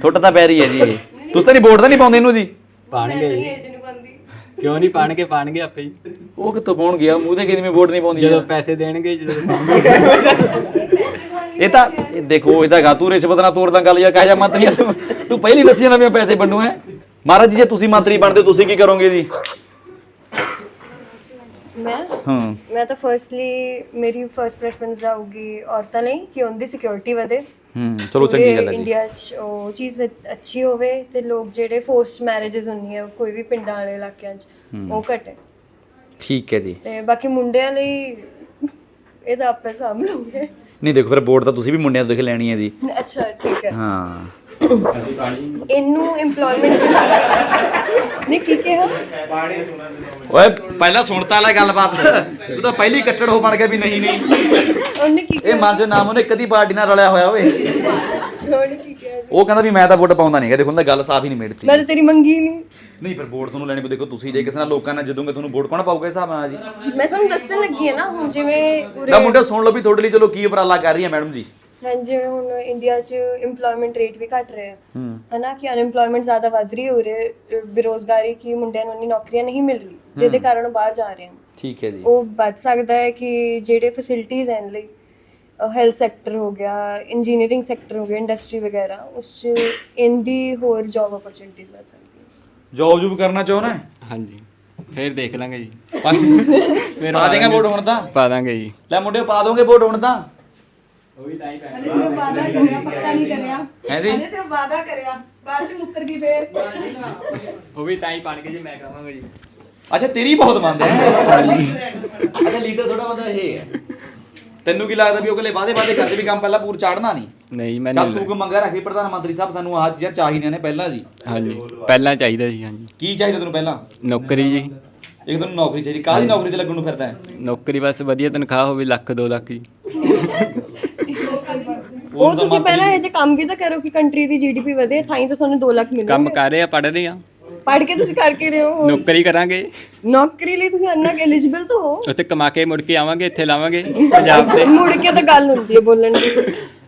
ਤੁਹਾਡਾ ਤਾਂ ਪੈਰੀ ਹੈ ਜੀ ਇਹ। ਤੁਸੀਂ ਤਾਂ ਨਹੀਂ ਵੋਟ ਤਾਂ ਨਹੀਂ ਪਾਉਂਦੇ ਇਹਨੂੰ ਜੀ? ਪਾਣਗੇ ਜੀ। ਕਿਉਂ ਨਹੀਂ ਪਾਣਗੇ? ਪਾਣਗੇ ਆਪੇ ਹੀ। ਉਹ ਕਿੱਥੋਂ ਪਾਉਣ ਗਿਆ? ਮੂੰਹ ਤੇ ਕਿਵੇਂ ਵੋਟ ਨਹੀਂ ਪਾਉਂਦੀ ਜਦੋਂ ਪੈਸੇ ਦੇਣਗੇ ਜਦੋਂ ਪਾਣਗੇ ਇਹ ਤਾਂ ਇਹ ਦੇਖੋ ਇਹ ਤਾਂ ਗਾ ਤੂੰ ਰਿਸ਼ਵਤ ਨਾਲ ਤੋੜਦਾ ਗੱਲ ਯਾਰ ਕਹਿ ਜਾ ਮੰਤਰੀ ਤੂੰ ਤੂੰ ਪਹਿਲੀ ਦੱਸੀ ਨਾ ਮੈਂ ਪੈਸੇ ਵੰਡੂ ਹੈ। ਮਹਾਰਾਜ ਜੀ ਜੇ ਤੁਸੀਂ ਮੰਤਰੀ ਬਣਦੇ ਹੋ, ਤੁਸੀਂ ਕੀ ਕਰੋਗੇ ਜੀ? ਮੈਂ? ਹਾਂ। ਮੈਂ ਤਾਂ ਫਰਸਟਲੀ ਮੇਰੀ ਫਰਸਟ ਪ੍ਰੈਫਰੈਂਸ ਰਹੂਗੀ ਔਰਤਾਂ ਲਈ ਕਿ ਉਹਨਾਂ ਦੀ ਸਿਕਿਉਰਿਟੀ ਵਧੇ। ਹੂੰ ਚਲੋ ਚੰਗੀ ਗੱਲ ਹੈ ਜੀ। ਇੰਡੀਆ 'ਚ ਉਹ ਚੀਜ਼ ਵਧ- ਅੱਛੀ ਹੋਵੇ ਤੇ ਲੋਕ ਜਿਹੜੇ ਫੋਰਸਡ ਮੈਰਿਜਸ ਹੁੰਦੀਆਂ ਕੋਈ ਵੀ ਪਿੰਡਾਂ ਵਾਲੇ ਇਲਾਕਿਆਂ 'ਚ ਉਹ ਘਟੇ। ਠੀਕ ਹੈ ਜੀ। ਤੇ ਬਾਕੀ ਮੁੰਡਿਆਂ ਲਈ ਇਹ ਤਾਂ ਆਪੇ ਸਾਂਭ ਲਓਗੇ ਨਹੀਂ ਦੇਖੋ ਫਿਰ ਵੋਟ ਤਾਂ ਤੁਸੀਂ ਵੀ ਮੁੰਡਿਆਂ ਤੋਂ ਦੇਖ ਲੈਣੀ ਹੈ ਜੀ। ਅੱਛਾ ਠੀਕ ਹੈ। ਹਾਂ। ਇਹਨੂੰ EMPLOYMENT ਨਹੀਂ ਕੀ ਕਿਹਾ? ਓਏ ਪਹਿਲਾਂ ਸੁਣਤਾ ਲੈ ਗੱਲਬਾਤ। ਤੂੰ ਤਾਂ ਪਹਿਲੀ ਕੱਟੜ ਹੋ ਬਣ ਗਿਆ ਵੀ ਨਹੀਂ ਨਹੀਂ। ਉਹਨੇ ਕੀ ਇਹ ਮਨ ਚੋਂ ਨਾਮ ਉਹਨੇ ਕਦੀ ਪਾਰਟੀ ਨਾਲ ਰਲਿਆ ਹੋਇਆ ਓਏ। ਉਹਨੇ? ਉਹ ਕਹਿੰਦਾ ਵੀ ਮੈਂ ਤਾਂ ਵੋਟ ਪਾਉਂਦਾ ਨਹੀਂ ਹੈਗਾ ਦੇਖੋ ਉਹਨੇ ਗੱਲ ਸਾਫ਼ ਹੀ ਨਹੀਂ ਮੇੜਤੀ ਮੈਂ ਤਾਂ ਤੇਰੀ ਮੰਗੀ ਨਹੀਂ ਨਹੀਂ ਪਰ ਵੋਟ ਤੁਹਾਨੂੰ ਲੈਣੀ ਪਊ ਦੇਖੋ ਤੁਸੀਂ ਜੇ ਕਿਸੇ ਨਾਲ ਲੋਕਾਂ ਨਾਲ ਜਦੋਂਗੇ ਤੁਹਾਨੂੰ ਵੋਟ ਕੌਣ ਪਾਊਗਾ ਹਿਸਾਬ ਨਾਲ ਜੀ? ਮੈਂ ਤੁਹਾਨੂੰ ਦੱਸਣ ਲੱਗੀ ਹੈ ਨਾ ਹੁਣ ਜਿਵੇਂ ਉਰੇ ਤਾਂ ਮੁੰਡੇ ਸੁਣ ਲਓ ਵੀ ਤੁਹਾਡੇ ਲਈ ਚਲੋ ਕੀ ਉਪਰਾਲਾ ਕਰ ਰਹੀ ਹੈ ਮੈਡਮ ਜੀ। ਹਾਂ ਜਿਵੇਂ ਹੁਣ ਇੰਡੀਆ 'ਚ EMPLOYMENT ਰੇਟ ਵੀ ਘਟ ਰਿਹਾ। ਹੈ। ਹਨਾ ਕਿ ਅਨਐਮਪਲੋਇਮੈਂਟ ਜ਼ਿਆਦਾ ਵੱਧ ਰਹੀ ਹੋ ਰਹੀ ਹੈ ਬੇਰੋਜ਼ਗਾਰੀ ਕੀ ਮੁੰਡਿਆਂ ਨੂੰ ਇੰਨੀ ਨੌਕਰੀਆਂ ਨਹੀਂ ਮਿਲ ਰਹੀ ਜਿਹਦੇ ਕਾਰਨ ਉਹ ਬਾਹਰ ਜਾ ਰਹੇ ਹਨ। ਠੀਕ ਹੈ ਜੀ। ਉਹ ਬਚ ਸਕਦਾ ਹੈ ਕਿ ਜਿਹੜੇ ਫੈਸਿਲਿਟੀਜ਼ ਹਨ ਲਈ ਹੈਲਥ ਸੈਕਟਰ ਹੋ ਗਿਆ ਇੰਜੀਨੀਅਰਿੰਗ ਸੈਕਟਰ ਹੋ ਗਿਆ ਇੰਡਸਟਰੀ ਵਗੈਰਾ ਉਸ 'ਚ ਇੰਦੀ ਹੋਰ ਜੌਬ ਓਪਰਚੁਨਿਟੀਜ਼ ਵੱਧ ਸਕਦੀਆਂ ਜੌਬ ਜੂਬ ਕਰਨਾ ਚਾਹੋ ਨਾ? ਹਾਂਜੀ। ਫਿਰ ਦੇਖ ਲਾਂਗੇ ਜੀ। ਪਾ ਦੇਗਾ ਵੋਟ ਹੁਣ ਤਾਂ? ਪਾ ਦਾਂਗੇ ਜੀ। ਲੈ ਮੁੰਡੇ ਪਾ ਦੋਗੇ ਵੋਟ ਹੁਣ ਤਾਂ? ਹਲੇ ਸਿਰਫ ਵਾਦਾ ਕਰਿਆ ਪੱਕਾ ਨਹੀਂ ਕਰਿਆ। ਹੈ ਜੀ? ਹਲੇ ਸਿਰਫ ਵਾਦਾ ਕਰਿਆ। ਬਾਅਦ ਚ ਮੁੱਕਰ ਗਈ ਫੇਰ। ਉਹ ਵੀ ਤਾਂ ਹੀ ਪਾਣਗੇ ਜੀ ਮੈਂ ਕਹਾਂਗਾ ਜੀ। ਅੱਛਾ ਤੇਰੀ ਬਹੁਤ ਮੰਨਦੇ ਹੈ ਅੱਛਾ ਲੀਡਰ ਥੋੜਾ ਬੰਦਾ ਇਹ ਹੈ। ਤੈਨੂੰ ਕੀ ਲੱਗਦਾ ਵੀ ਉਹ ਅਗਲੇ ਵਾਦੇ ਵਾਦੇ ਕਰਦੇ ਵੀ ਕੰਮ ਪਹਿਲਾਂ ਪੂਰ ਚਾੜਨਾ ਨਹੀਂ? ਨਹੀਂ ਚੱਲ ਮੈਨੂੰ ਤੂੰ ਕੋ ਮੰਗਾ ਰੱਖੀ ਪ੍ਰਧਾਨ ਮੰਤਰੀ ਸਾਹਿਬ ਸਾਨੂੰ ਆਹ ਚੀਜ਼ਾਂ ਚਾਹੀਦੀਆਂ ਨੇ ਪਹਿਲਾਂ ਜੀ। ਹਾਂਜੀ ਪਹਿਲਾਂ ਚਾਹੀਦਾ ਜੀ ਹਾਂਜੀ। ਕੀ ਚਾਹੀਦਾ ਤੈਨੂੰ ਪਹਿਲਾਂ? ਨੌਕਰੀ ਜੀ। ਇੱਕ ਤੈਨੂੰ ਨੌਕਰੀ ਚਾਹੀਦੀ। ਕਾਹਦੀ ਨੌਕਰੀ ਤੇ ਲੱਗਣ ਨੂੰ ਫਿਰਦਾ ਹੈ? ਨੌਕਰੀ ਬਸ ਵਧੀਆ ਤਨਖਾਹ ਹੋਵੇ ਲੱਖ 2 ਲੱਖ ਜੀ। ਉਹ ਤੁਸੀਂ ਪਹਿਲਾਂ ਇਹ ਜੇ ਕੰਮ ਵੀ ਤਾਂ ਕਰੋ ਕਿ ਕੰਟਰੀ ਦੀ ਜੀਡੀਪੀ ਵਧੇ ਹੀ ਤਾਂ ਤੁਹਾਨੂੰ 2 ਲੱਖ ਮਿਲਣਗੇ ਕੰਮ ਕਰ ਰਹੇ ਆ ਪੜ੍ਹ ਰਹੇ ਆ। ਪੜ ਕੇ ਤੁਸੀਂ ਕਰ ਕੀ ਰਹੇ ਹੋ? ਨੌਕਰੀ ਕਰਾਂਗੇ। ਨੌਕਰੀ ਲਈ ਤੁਸੀਂ ਅੰਨਾ ਐਲੀਜੀਬਲ ਤਾਂ ਹੋ? ਉੱਥੇ ਕਮਾ ਕੇ ਮੁੜ ਕੇ ਆਵਾਂਗੇ ਇੱਥੇ ਲਾਵਾਂਗੇ ਪੰਜਾਬ ਤੇ ਮੁੜ ਕੇ ਤਾਂ ਗੱਲ ਹੁੰਦੀ ਹੈ ਬੋਲਣ ਦੀ।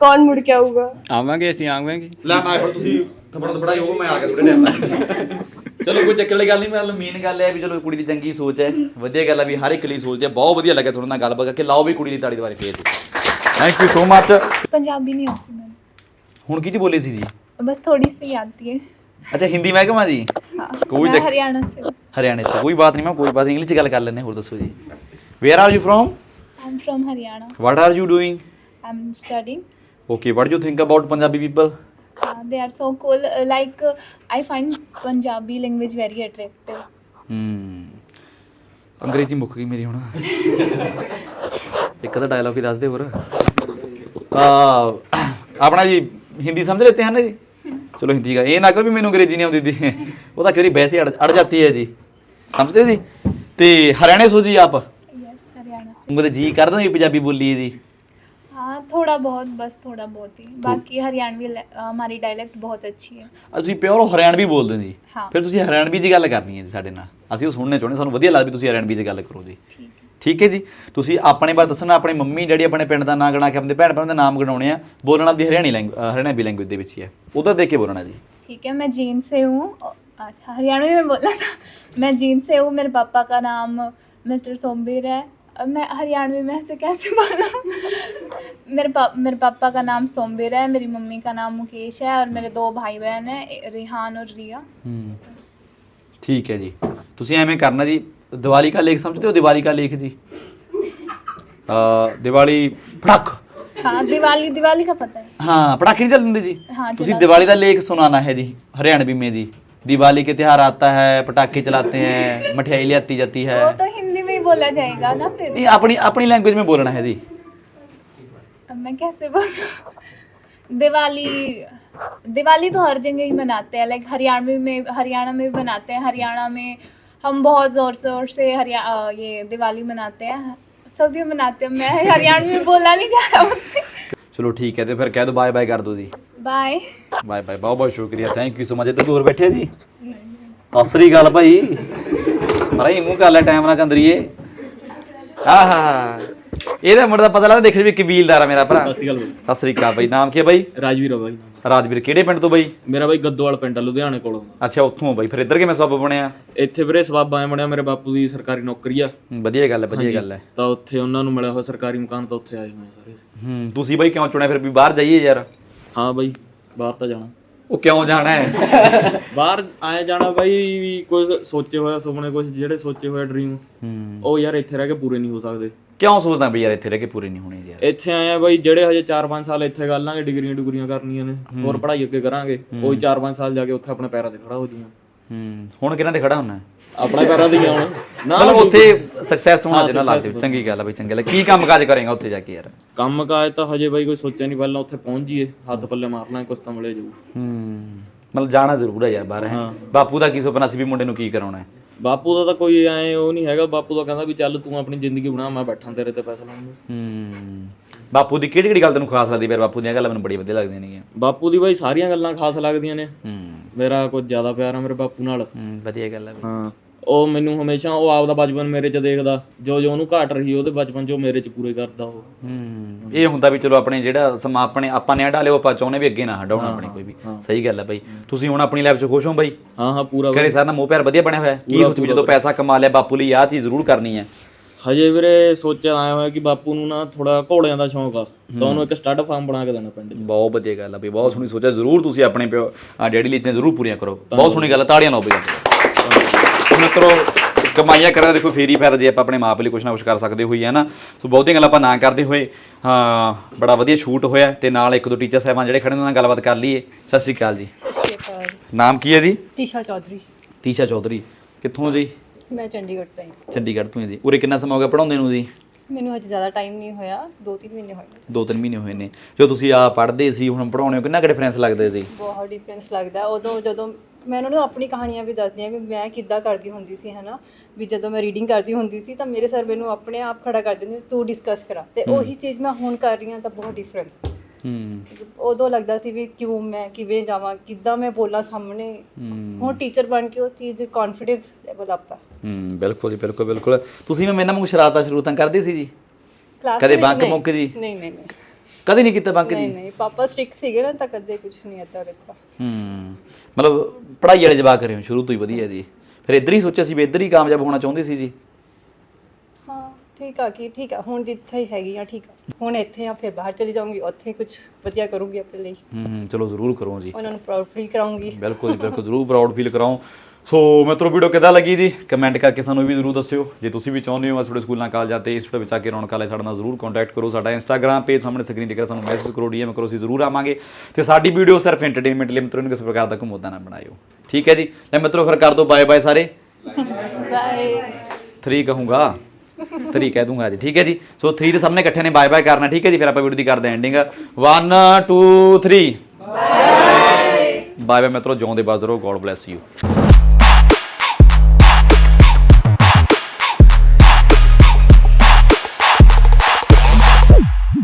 ਕੌਣ ਮੁੜ ਕੇ ਆਊਗਾ? ਆਵਾਂਗੇ ਅਸੀਂ ਆਵਾਂਗੇ। ਲੈ ਮੈਂ ਫਿਰ ਤੁਸੀਂ ਥਪੜ ਥਪੜਾਈ ਹੋਊਗਾ ਮੈਂ ਆ ਕੇ ਥੋੜੇ ਟਾਈਮ ਚਲੋ ਕੋਈ ਚੱਕਰ ਵਾਲੀ ਗੱਲ ਨਹੀਂ ਮਤਲਬ ਮੇਨ ਗੱਲ ਹੈ ਵੀ ਚਲੋ ਕੁੜੀ ਦੀ ਚੰਗੀ ਸੋਚ ਹੈ। ਵਧੀਆ ਗੱਲ ਹੈ ਵੀ ਹਰ ਇੱਕ ਲਈ ਸੋਚ ਆ ਬਹੁਤ ਵਧੀਆ ਲੱਗਿਆ ਤੁਹਾਡੇ ਨਾਲ ਗੱਲਬਾਤ ਕਰਕੇ ਲਾਓ ਵੀ ਕੁੜੀ ਦੀ ਤਾੜੀ ਦੁਬਾਰੇ ਫੇਰ। Thank you so much Punjabi ਨਹੀਂ ਆਉਂਦੀ ਮੈਨੂੰ। ਹੁਣ ਕੀ ਚ ਬੋਲੇ ਸੀ ਜੀ? ਬਸ ਥੋੜੀ ਸੀ ਆਉਂਦੀ ਹੈ। ਅੱਛਾ ਹਿੰਦੀ ਮਹਿਕਮਾ ਜੀ हाँ कोई मैं चक- हरियाणा से हूँ ਹਰਿਆਣੇ ਸੇ ਕੋਈ ਬਾਤ ਨਹੀਂ ਮੈਂ ਕੋਈ ਬਾਤ ਇੰਗਲਿਸ਼ ਚ ਗੱਲ ਕਰ ਲੈਣੇ ਹੋਰ ਦੱਸੋ ਜੀ where are you from I am from Haryana what are you doing I am studying okay what you think about Punjabi people they are so cool like I find Punjabi language very attractive ਹਮ ਅੰਗਰੇਜ਼ੀ ਮੁੱਕ ਗਈ ਮੇਰੀ ਹੁਣ ਇੱਕ ਅੱਧਾ dialogue ਹੀ ਦੱਸ ਦੇ ਹੋਰ ਆ ਆਪਣਾ ਜੀ ਹਿੰਦੀ ਸਮਝ ਲੈਤੇ ਹਨ ਜੀ ਚਲੋ ਹਿੰਦੀ ਦਾ ਇਹ ਨਾ ਕਹੋ ਵੀ ਮੈਨੂੰ ਅੰਗਰੇਜ਼ੀ ਨਹੀਂ ਆਉਂਦੀ ਦੀ ਉਹ ਤਾਂ ਕਿਹੜੀ ਵੈਸੇ ਅੜ ਅੜ ਜਾਂਦੀ ਹੈ ਜੀ ਸਮਝਦੇ ਹੋ ਜੀ ਤੇ ਹਰਿਆਣੇ ਸੋ ਜੀ ਆਪ यस हरियाणा से ਉਹਦੇ ਜੀ ਕਰਦਾ ਵੀ ਪੰਜਾਬੀ ਬੋਲੀਏ ਜੀ हाँ थोड़ा बहुत बस थोड़ा बहुत ही बाकी हरियाणवी ले- अ, हमारी डायलेक्ट बहुत अच्छी है ਅਸੀਂ ਪਿਓਰ ਹਰਿਆਣਵੀ ਬੋਲਦੇ ਹਾਂ ਜੀ ਹਾਂ। ਫਿਰ ਤੁਸੀਂ ਹਰਿਆਣਵੀ 'ਚ ਗੱਲ ਕਰਨੀ ਹੈ ਜੀ ਸਾਡੇ ਨਾਲ ਅਸੀਂ ਉਹ ਸੁਣਨੇ ਚਾਹੁੰਦੇ ਸਾਨੂੰ ਵਧੀਆ ਲੱਗਦਾ ਵੀ ਤੁਸੀਂ ਹਰਿਆਣਵੀ 'ਚ ਗੱਲ ਕਰੋ ਜੀ ठीक है ਠੀਕ ਹੈ ਜੀ ਤੁਸੀਂ ਆਪਣੇ ਬਾਰੇ ਦੱਸਣਾ ਆਪਣੇ ਮੰਮੀ ਡੈਡੀ ਆਪਣੇ ਪਿੰਡ ਦਾ ਨਾਂ ਗਣਾ ਕੇ ਆਪਣੇ ਭੈਣ ਭਰਾਵਾਂ ਦੇ ਨਾਮ ਗਣਾਉਣੇ ਆ ਬੋਲਣਾ ਦੀ ਹਰਿਆਣੀ ਲੈਂਗੁਏਜ ਹਰਿਆਣਵੀ ਲੈਂਗੁਏਜ ਦੇ ਵਿੱਚ ਹੀ ਹੈ ਉਧਰ ਦੇਖ ਕੇ ਬੋਲਣਾ ਜੀ ठीक है मैं जींद से हूँ औ- अच्छा हरियाणवी में बोला था मैं जींद से हूँ मेरे पापा का नाम मिस्टर सोमबीर है अब मैं हरियाणवी में ऐसे कैसे बोला मेरे पा, मेरे पापा का नाम सोमबीर है मेरी मम्मी का नाम मुकेश है और मेरे दो भाई बहन हैं ए- रिहान और रिया ਹੂੰ ਠੀਕ ਹੈ ਜੀ ਤੁਸੀਂ ਐਵੇਂ ਕਰਨਾ ਜੀ ਦੀਵਾਲੀ ਦਾ ਲੇਖ ਸਮਝਦੇ ਹੋ ਦੀਵਾਲੀ ਦਾ ਲੇਖ ਜੀ ਅ ਦੀਵਾਲੀ ਪਟਾਕ हाँ दिवाली दिवाली का पता है हाँ पटाखे नहीं चलते जी हाँ ਤੁਸੀਂ चलाते दिवाली का लेख सुनाना है जी हरियाणवी में जी दिवाली के त्योहार आता है पटाखे चलाते हैं मठियाई ले आती जाती है वो तो हिंदी में ही बोला जाएगा ना फिर नहीं अपनी अपनी लैंग्वेज में बोलना है जी अब मैं कैसे बोलूं दिवाली दिवाली तो हर जगह ही मनाते हैं लाइक हरियाणवी में हरियाणा में भी मनाते हैं हरियाणा में हम बहुत ज़ोर शोर से हरिया अ, ये दिवाली मनाते हैं सभी मनाते हैं मैं हरियाणवी में बोला नहीं जा रहा मुझसे ਚਲੋ ਠੀਕ ਹੈ ਤੇ ਫਿਰ ਕਹਿ ਦੋ ਬਾਏ ਬਾਏ ਕਰ ਦੋ ਜੀ बाय ਬਾਏ ਬਾਏ ਬਹੁਤ ਬਹੁਤ ਸ਼ੁਕਰੀਆ ਥੈਂਕ ਯੂ ਸੋ ਮਚ ਇੱਧਰ ਦੂਰ ਬੈਠੇ ਜੀ ਸਤਿ ਸ੍ਰੀ ਅਕਾਲ ਭਾਈ ਮਰਾਈ ਮੂੰਹ ਕਰ ਲੈ ਟਾਈਮ ਨਾਲ ਚੰਦਰੀਏ ਆਹਾ ਇਹਦਾ ਮੁੰਡਾ ਦਾ ਪਤਾ ਲੱਗਦਾ ਦੇਖ ਵੀ ਕਬੀਲਦਾਰ ਆ ਮੇਰਾ ਭਰਾ ਸਤਿ ਸ਼੍ਰੀ ਅਕਾਲ ਬਾਈ ਸਤਿ ਸ੍ਰੀ ਅਕਾਲ ਬਾਈ ਨਾਮ ਕੀ ਹੈ ਬਾਈ ਰਾਜਵੀਰ ਆ ਬਾਈ ਰਾਜਵੀਰ ਕਿਹੜੇ ਪਿੰਡ ਤੋਂ ਬਾਈ? ਮੇਰਾ ਬਾਈ ਗੱਦੋਵਾਲ ਪਿੰਡ ਆ ਲੁਧਿਆਣੇ ਕੋਲੋਂ। ਅੱਛਾ ਉੱਥੋਂ ਬਾਈ। ਫਿਰ ਇੱਧਰ ਕਿਵੇਂ ਸਬਬ ਬਣਿਆ? ਇੱਥੇ ਵੀਰੇ ਸਬੱਬ ਐ ਬਣਿਆ ਮੇਰੇ ਬਾਪੂ ਦੀ ਸਰਕਾਰੀ ਨੌਕਰੀ ਆ। ਵਧੀਆ ਗੱਲ ਹੈ ਵਧੀਆ ਗੱਲ ਹੈ। ਤਾਂ ਉੱਥੇ ਉਹਨਾਂ ਨੂੰ ਮਿਲਿਆ ਹੋਇਆ ਸਰਕਾਰੀ ਮਕਾਨ ਤਾਂ ਉੱਥੇ ਆਏ ਹੋਏ ਸਾਰੇ। ਹੂੰ ਤੁਸੀਂ ਬਾਈ ਕਿਉਂ ਚੁਣਿਆ? ਫਿਰ ਵੀ ਬਾਹਰ ਜਾਈਏ ਯਾਰ। ਹਾਂ ਬਾਈ ਬਾਹਰ ਤਾਂ ਜਾਣਾ। ਉਹ ਕਿਉਂ ਜਾਣਾ ਹੈ? ਬਾਹਰ ਆਏ ਜਾਣਾ ਬਾਈ ਵੀ ਕੁਝ ਸੋਚੇ ਹੋਇਆ ਸੁਪਨੇ ਕੁਝ ਜਿਹੜੇ ਸੋਚੇ ਹੋਏ ਡ੍ਰੀਮ ਹੂੰ। ਉਹ ਯਾਰ ਇੱਥੇ ਰਹਿ ਕੇ ਪੂਰੇ ਨਹੀਂ ਹੋ ਸਕਦੇ। ਕਿਉਂ ਸੋਚਦਾ ਬਈ ਯਾਰ ਇੱਥੇ ਰਹਿ ਕੇ ਪੂਰੇ ਨਹੀਂ ਹੋਣੇ ਯਾਰ? ਇੱਥੇ ਆਏ ਆ ਬਾਈ ਜਿਹੜੇ ਹਜੇ 4-5 ਸਾਲ ਇੱਥੇ ਕਰ ਲਾਂਗੇ ਡਿਗਰੀਆਂ ਡੁਗਰੀਆਂ ਕਰਨੀਆਂ ਨੇ ਹੋਰ ਪੜ੍ਹਾਈ ਅੱਗੇ ਕਰਾਂਗੇ ਉਹੀ 4-5 ਸਾਲ ਜਾ ਕੇ ਉੱਥੇ ਆਪਣੇ ਪੈਰਾਂ ਤੇ ਖੜਾ ਹੋ ਜਾਊਗਾ ਹੂੰ। ਹੁਣ ਕਿਹਨਾਂ ਤੇ ਖੜਾ ਹੁੰਨਾ ਆਪਣੇ ਪੈਰਾਂ ਹੀ ਆਉਣਾ ਨਾ ਮਤਲਬ ਉੱਥੇ ਸਕਸੈਸ ਹੋਣਾ ਹਾਂ, ਜਿਹਨਾਂ ਲੱਗ ਚੰਗੀ ਗੱਲ ਆ ਬਈ ਚੰਗੀ ਗੱਲ ਆ। ਕੀ ਕੰਮ ਕਾਜ ਕਰੇਗਾ ਉੱਥੇ ਜਾ ਕੇ ਯਾਰ? ਕੰਮ ਕਾਜ ਤਾਂ ਹਜੇ ਬਾਈ ਕੋਈ ਸੋਚਿਆ ਨਹੀਂ ਪਹਿਲਾਂ ਉੱਥੇ ਪਹੁੰਚ ਜੀਏ ਹੱਥ ਪੱਲੇ ਮਾਰਨਾ ਕੁਛ ਤਾਂ ਮਿਲੇ ਜਾਊ ਹੂੰ ਮਤਲਬ ਜਾਣਾ ਜ਼ਰੂਰ ਹੈ ਯਾਰ ਬਾਹਰ ਹੈ। ਬਾਪੂ ਦਾ ਕੀ ਸੁਪਨਾ ਸੀ ਵੀ ਮੁੰਡੇ ਨੂੰ ਕੀ ਕਰਾਉਣਾ ਹੈ? ਬਾਪੂ ਦਾ ਤਾਂ ਕੋਈ ਐ ਉਹ ਨਹੀਂ ਹੈਗਾ ਬਾਪੂ ਦਾ ਕਹਿੰਦਾ ਵੀ ਚੱਲ ਤੂੰ ਆਪਣੀ ਜ਼ਿੰਦਗੀ ਬਣਾ ਮੈਂ ਬੈਠਾ ਤੇਰੇ ਤੇ ਪੈਸਾ ਲਾਉਂਗਾ ਹੂੰ। ਬਾਪੂ ਦੀ ਕਿਹੜੀ ਕਿਹੜੀ ਗੱਲ ਤੈਨੂੰ ਖਾਸ ਲੱਗਦੀ ਫਿਰ? ਬਾਪੂ ਦੀਆਂ ਗੱਲਾਂ ਮੈਨੂੰ ਬੜੀ ਵਧੀਆ ਲੱਗਦੀਆਂ ਨੇਗੀਆਂ। ਬਾਪੂ ਦੀ ਬਾਈ ਸਾਰੀਆਂ ਗੱਲਾਂ ਖਾਸ ਲੱਗਦੀਆਂ ਨੇ। ਹੂੰ। ਮੇਰਾ ਕੁਝ ਜ਼ਿਆਦਾ ਪਿਆਰ ਆ ਮੇਰੇ ਬਾਪੂ ਨਾਲ। ਹੂੰ ਵਧੀਆ ਗੱਲ ਹੈ ਬਈ। ਹਾਂ। ਉਹ ਮੈਨੂੰ ਹਮੇਸ਼ਾ ਉਹ ਆਪਦਾ ਬਚਪਨ ਮੇਰੇ 'ਚ ਦੇਖਦਾ ਜੋ ਜੋ ਉਹਨੂੰ ਘਾਟ ਰਹੀ ਉਹਦੇ ਬਚਪਨ 'ਚ ਉਹ ਮੇਰੇ 'ਚ ਪੂਰੇ ਕਰਦਾ ਉਹ। ਹੂੰ ਇਹ ਹੁੰਦਾ ਵੀ ਚਲੋ ਆਪਣੇ ਜਿਹੜਾ ਸਮਾਂ ਆਪਣੇ ਆਪਾਂ ਨੇ ਹਟਾ ਲਿਓ ਆਪਾਂ ਚਾਹੁੰਦੇ ਵੀ ਅੱਗੇ ਨਾ ਹਟਾਉਣਾ ਆਪਣੇ ਕੋਈ ਵੀ। ਸਹੀ ਗੱਲ ਹੈ ਬਾਈ। ਤੁਸੀਂ ਹੁਣ ਆਪਣੀ ਲਾਈਫ 'ਚ ਖੁਸ਼ ਹੋ ਬਾਈ? ਹਾਂ ਹਾਂ ਪੂਰਾ ਘਰੇ ਸਾਰਾ ਮੋਹ ਪਿਆਰ ਵਧੀਆ ਬਣਿਆ ਹੋਇਆ ਹੈ? ਕੀ ਸੋਚ ਵੀ ਜਦੋਂ ਪੈਸਾ ਕਮਾ ਲਿਆ ਬਾਪੂ ਲਈ ਆਹ ਚੀਜ਼ ਜ਼ਰੂਰ ਕਰਨੀ ਹੈ। ਹਜੇ ਵੀਰੇ ਸੋਚਿਆ ਆਇਆ ਹੋਇਆ ਕਿ ਬਾਪੂ ਨੂੰ ਨਾ ਥੋੜਾ ਘੋੜਿਆਂ ਦਾ ਸ਼ੌਂਕ ਆ ਤਾਂ ਉਹਨੂੰ ਇੱਕ ਸਟੱਡ ਫਾਰਮ ਬਣਾ ਕੇ ਦੇਣਾ ਪਿੰਡ 'ਚ। ਬਹੁਤ ਵਧੀਆ ਗੱਲ ਆ ਬਈ ਬਹੁਤ ਸੋਹਣੀ ਸੋਚਿਆ ਜ਼ਰੂਰ ਤੁਸੀਂ ਆਪਣੇ ਪਿਓ ਆ ਡੈਡੀ ਲਈ ਚੀਜ਼ਾਂ ਜ਼ਰੂਰ ਪੂਰੀਆਂ ਕਰੋ। ਬਹੁਤ ਸੋਹਣੀ ਗੱਲ ਆ, ਤਾੜੀਆਂ ਲਾਓ ਬਈ। ਮਿੱਤਰੋ ਕਮਾਈਆਂ ਕਰਨ ਦੇਖੋ ਫੇਰ ਹੀ ਫਾਇਦਾ ਜੇ ਆਪਾਂ ਆਪਣੇ ਮਾਪੇ ਲਈ ਕੁਝ ਨਾ ਕੁਝ ਕਰ ਸਕਦੇ ਹੋਈ ਹੈ ਨਾ। ਸੋ ਬਹੁਤੀਆਂ ਗੱਲਾਂ ਆਪਾਂ ਨਾ ਕਰਦੇ ਹੋਏ ਹਾਂ ਬੜਾ ਵਧੀਆ ਸ਼ੂਟ ਹੋਇਆ ਤੇ ਨਾਲ ਇੱਕ ਦੋ ਟੀਚਰ ਸਾਹਿਬਾਨ ਜਿਹੜੇ ਖੜੇ ਨੇ ਉਹਨਾਂ ਨਾਲ ਗੱਲਬਾਤ ਕਰ ਲਈਏ। ਸਤਿ ਸ਼੍ਰੀ ਅਕਾਲ ਜੀ। ਸਤਿ ਸ਼੍ਰੀ ਅਕਾਲ। ਨਾਮ ਕੀ ਹੈ ਜੀ? ਤੀਸ਼ਾ ਚੌਧਰੀ। ਤੀਸ਼ਾ ਚੌਧਰੀ। ਕਿੱਥੋਂ ਜੀ? ਮੈਂ ਚੰਡੀਗੜ੍ਹ ਤੋਂ ਹਾਂ। ਚੰਡੀਗੜ੍ਹ ਤੋਂ ਹੀ ਜੀ। ਉਰੇ ਕਿੰਨਾ ਸਮਾਂ ਹੋ ਗਿਆ ਪੜਾਉਂਦੇ ਨੂੰ ਜੀ? ਮੈਨੂੰ ਹਜੇ ਜ਼ਿਆਦਾ ਟਾਈਮ ਨਹੀਂ ਹੋਇਆ। 2-3 ਮਹੀਨੇ ਹੋਏ ਨੇ। ਦੋ ਤਿੰਨ ਮਹੀਨੇ ਹੋਏ ਨੇ। ਜੋ ਤੁਸੀਂ ਆ ਪੜ੍ਹਦੇ ਸੀ ਹੁਣ ਪੜਾਉਣੇ ਹੋ ਕਿੰਨਾ ਕੁ ਡਿਫਰੈਂਸ ਲੱਗਦਾ ਸੀ ਬਹੁਤ ਡਿਫਰੈਂਸ ਲੱਗਦਾ। ਉਦੋਂ ਜਦੋਂ ਮੈਂ ਉਹਨਾਂ ਨੂੰ ਆਪਣੀ ਕਹਾਣੀਆਂ ਵੀ ਦੱਸਦੀ ਹਾਂ ਵੀ ਮੈਂ ਕਿੱਦਾਂ ਕਰਦੀ ਹੁੰਦੀ ਸੀ ਹਨਾ? ਵੀ ਜਦੋਂ ਮੈਂ ਰੀਡਿੰਗ ਕਰਦੀ ਹੁੰਦੀ ਸੀ ਤਾਂ ਮੇਰੇ ਸਰ ਮੈਨੂੰ ਆਪਣੇ ਆਪ ਖੜਾ ਕਰ ਦਿੰਦੇ ਸੀ ਤੂੰ ਡਿਸਕਸ ਕਰਾ। ਤੇ ਉਹੀ ਚੀਜ਼ ਮੈਂ ਹੁਣ ਕਰ ਰਹੀ ਹਾਂ ਤਾਂ ਬਹੁਤ ਡਿਫਰੈਂਸ ਹੂੰ। ਉਦੋਂ ਲੱਗਦਾ ਸੀ ਵੀ ਕਿਉਂ ਮੈਂ ਕਿਵੇਂ ਜਾਵਾਂ ਕਿੱਦਾਂ ਮੈਂ ਬੋਲਾਂ ਸਾਹਮਣੇ। ਹੁਣ ਟੀਚਰ ਬਣ ਕੇ ਉਸ ਚੀਜ਼ ਕੌਨਫੀਡੈਂਸ ਲੈਵਲ ਅਪ ਹੈ ਹੂੰ ਬਿਲਕੁਲ ਜੀ ਬਿਲਕੁਲ ਬਿਲਕੁਲ। ਤੁਸੀਂ ਮੈਂ ਮੈਨਾਂ ਨੂੰ ਸ਼ਰਾਰਤਾਂ ਸ਼ਰੂਤਾਂ ਕਰਦੇ ਸੀ ਜੀ? ਕਦੇ ਬੰਕ। ਮੁੱਕ ਜੀ? ਨਹੀਂ ਨਹੀਂ ਨਹੀਂ। ਕਦੇ ਨਹੀਂ ਕੀਤਾ ਬੰਕ ਨਹੀਂ ਜੀ? ਨਹੀਂ ਪਾਪਾ ਸਟ੍ਰਿਕਟ ਸੀਗੇ ਨਾ ਤਾਂ ਕਦੇ ਕੁਝ ਨਹੀਂ ਏਦਾਂ ਕੀਤਾ। ਹੂੰ ਮਤਲਬ ਪੜ੍ਹਾਈ ਵਾਲੇ ਜਵਾਕ ਰਹੇ ਹੋ ਸ਼ੁਰੂ ਤੋਂ ਹੀ ਵਧੀਆ ਜੀ। ਫਿਰ ਇੱਧਰ ਹੀ ਸੋਚਿਆ ਸੀ ਵੀ ਇੱਧਰ ਹੀ ਕਾਮਯਾਬ ਹੋਣਾ ਚਾਹੁੰਦੇ ਸੀ ਜੀ? ਹਾਂ ਠੀਕ ਆ ਕੀ ਠੀਕ ਆ ਹੁਣ ਜਿੱਥੇ ਹੀ ਹੈਗੀ ਆ ਠੀਕ ਆ। ਹੁਣ ਇੱਥੇ ਆ ਫਿਰ ਬਾਹਰ ਚਲੀ ਜਾਊਂਗੀ ਉੱਥੇ ਕੁਝ ਵਧੀਆ ਕਰੂੰਗੀ ਆਪਣੇ ਲਈ। ਹੂੰ ਚਲੋ ਜ਼ਰੂਰ ਕਰੋ ਜੀ। ਉਹਨਾਂ ਨੂੰ ਪ੍ਰਾਊਡ ਫੀਲ ਕਰਾਉਂਗੀ ਬਿਲਕੁਲ ਜੀ ਬਿਲਕੁਲ ਜ਼ਰੂਰ ਪ੍ਰਾਊਡ ਫੀਲ ਕਰਾਓ ਸੋ ਮਿੱਤਰੋ ਵੀਡੀਓ ਕਿਦਾਂ ਲੱਗੀ ਜੀ? ਕਮੈਂਟ ਕਰਕੇ ਸਾਨੂੰ ਵੀ ਜ਼ਰੂਰ ਦੱਸਿਓ। ਜੇ ਤੁਸੀਂ ਵੀ ਚਾਹੁੰਦੇ ਹੋ ਸਾਡੇ ਸਕੂਲਾਂ ਕਾਲਜਾਂ ਤੇ ਇੰਸਟੀਟਿਊਟ ਵਿੱਚ ਆ ਕੇ ਰੌਣਕਾਂ ਲੈ ਸਾਡੇ ਨਾਲ ਜ਼ਰੂਰ ਕੰਟੈਕਟ ਕਰੋ। ਸਾਡਾ ਇੰਸਟਾਗ੍ਰam ਪੇਜ ਸਾਹਮਣੇ ਸਕਰੀਨ ਦਿਖ ਰਿਹਾ ਸਾਨੂੰ ਮੈਸੇਜ ਕਰੋ ਡੀਐਮ ਕਰੋ ਅਸੀਂ ਜ਼ਰੂਰ ਆਵਾਂਗੇ। ਤੇ ਸਾਡੀ ਵੀਡੀਓ ਸਿਰਫ ਐਂਟਰਟੇਨਮੈਂਟ ਲਈ ਮਿੱਤਰੋ ਨੂੰ ਕਿਸੇ ਪ੍ਰਕਾਰ ਦਾ ਕੋਈ ਮੁੱਦਾ ਨਾ ਬਣਾਇਓ। ਠੀਕ ਹੈ ਜੀ? ਲੈ ਮਿੱਤਰੋ ਫਿਰ ਕਰ ਦਿਓ ਬਾਏ ਬਾਏ ਸਾਰੇ। ਬਾਏ 3 ਕਹੂੰਗਾ। 3 ਕਹਿ ਦੂੰਗਾ ਜੀ। ਠੀਕ ਹੈ ਜੀ? ਸੋ 3 ਦੇ ਸਾਹਮਣੇ ਇਕੱਠੇ ਨੇ ਬਾਏ ਬਾਏ ਕਰਨਾ। ਠੀਕ ਹੈ ਜੀ? ਫਿਰ ਆਪਾਂ ਵੀਡੀਓ ਦੀ ਕਰਦੇ ਐਂਡਿੰਗ 1 2 3 ਬਾਏ ਬਾਏ ਬਾਏ ਮਿੱਤਰੋ। ਜਿਉਂਦੇ ਬਾਜ਼ਰੋ ਗੋਡ ਬlesਸ ਯੂ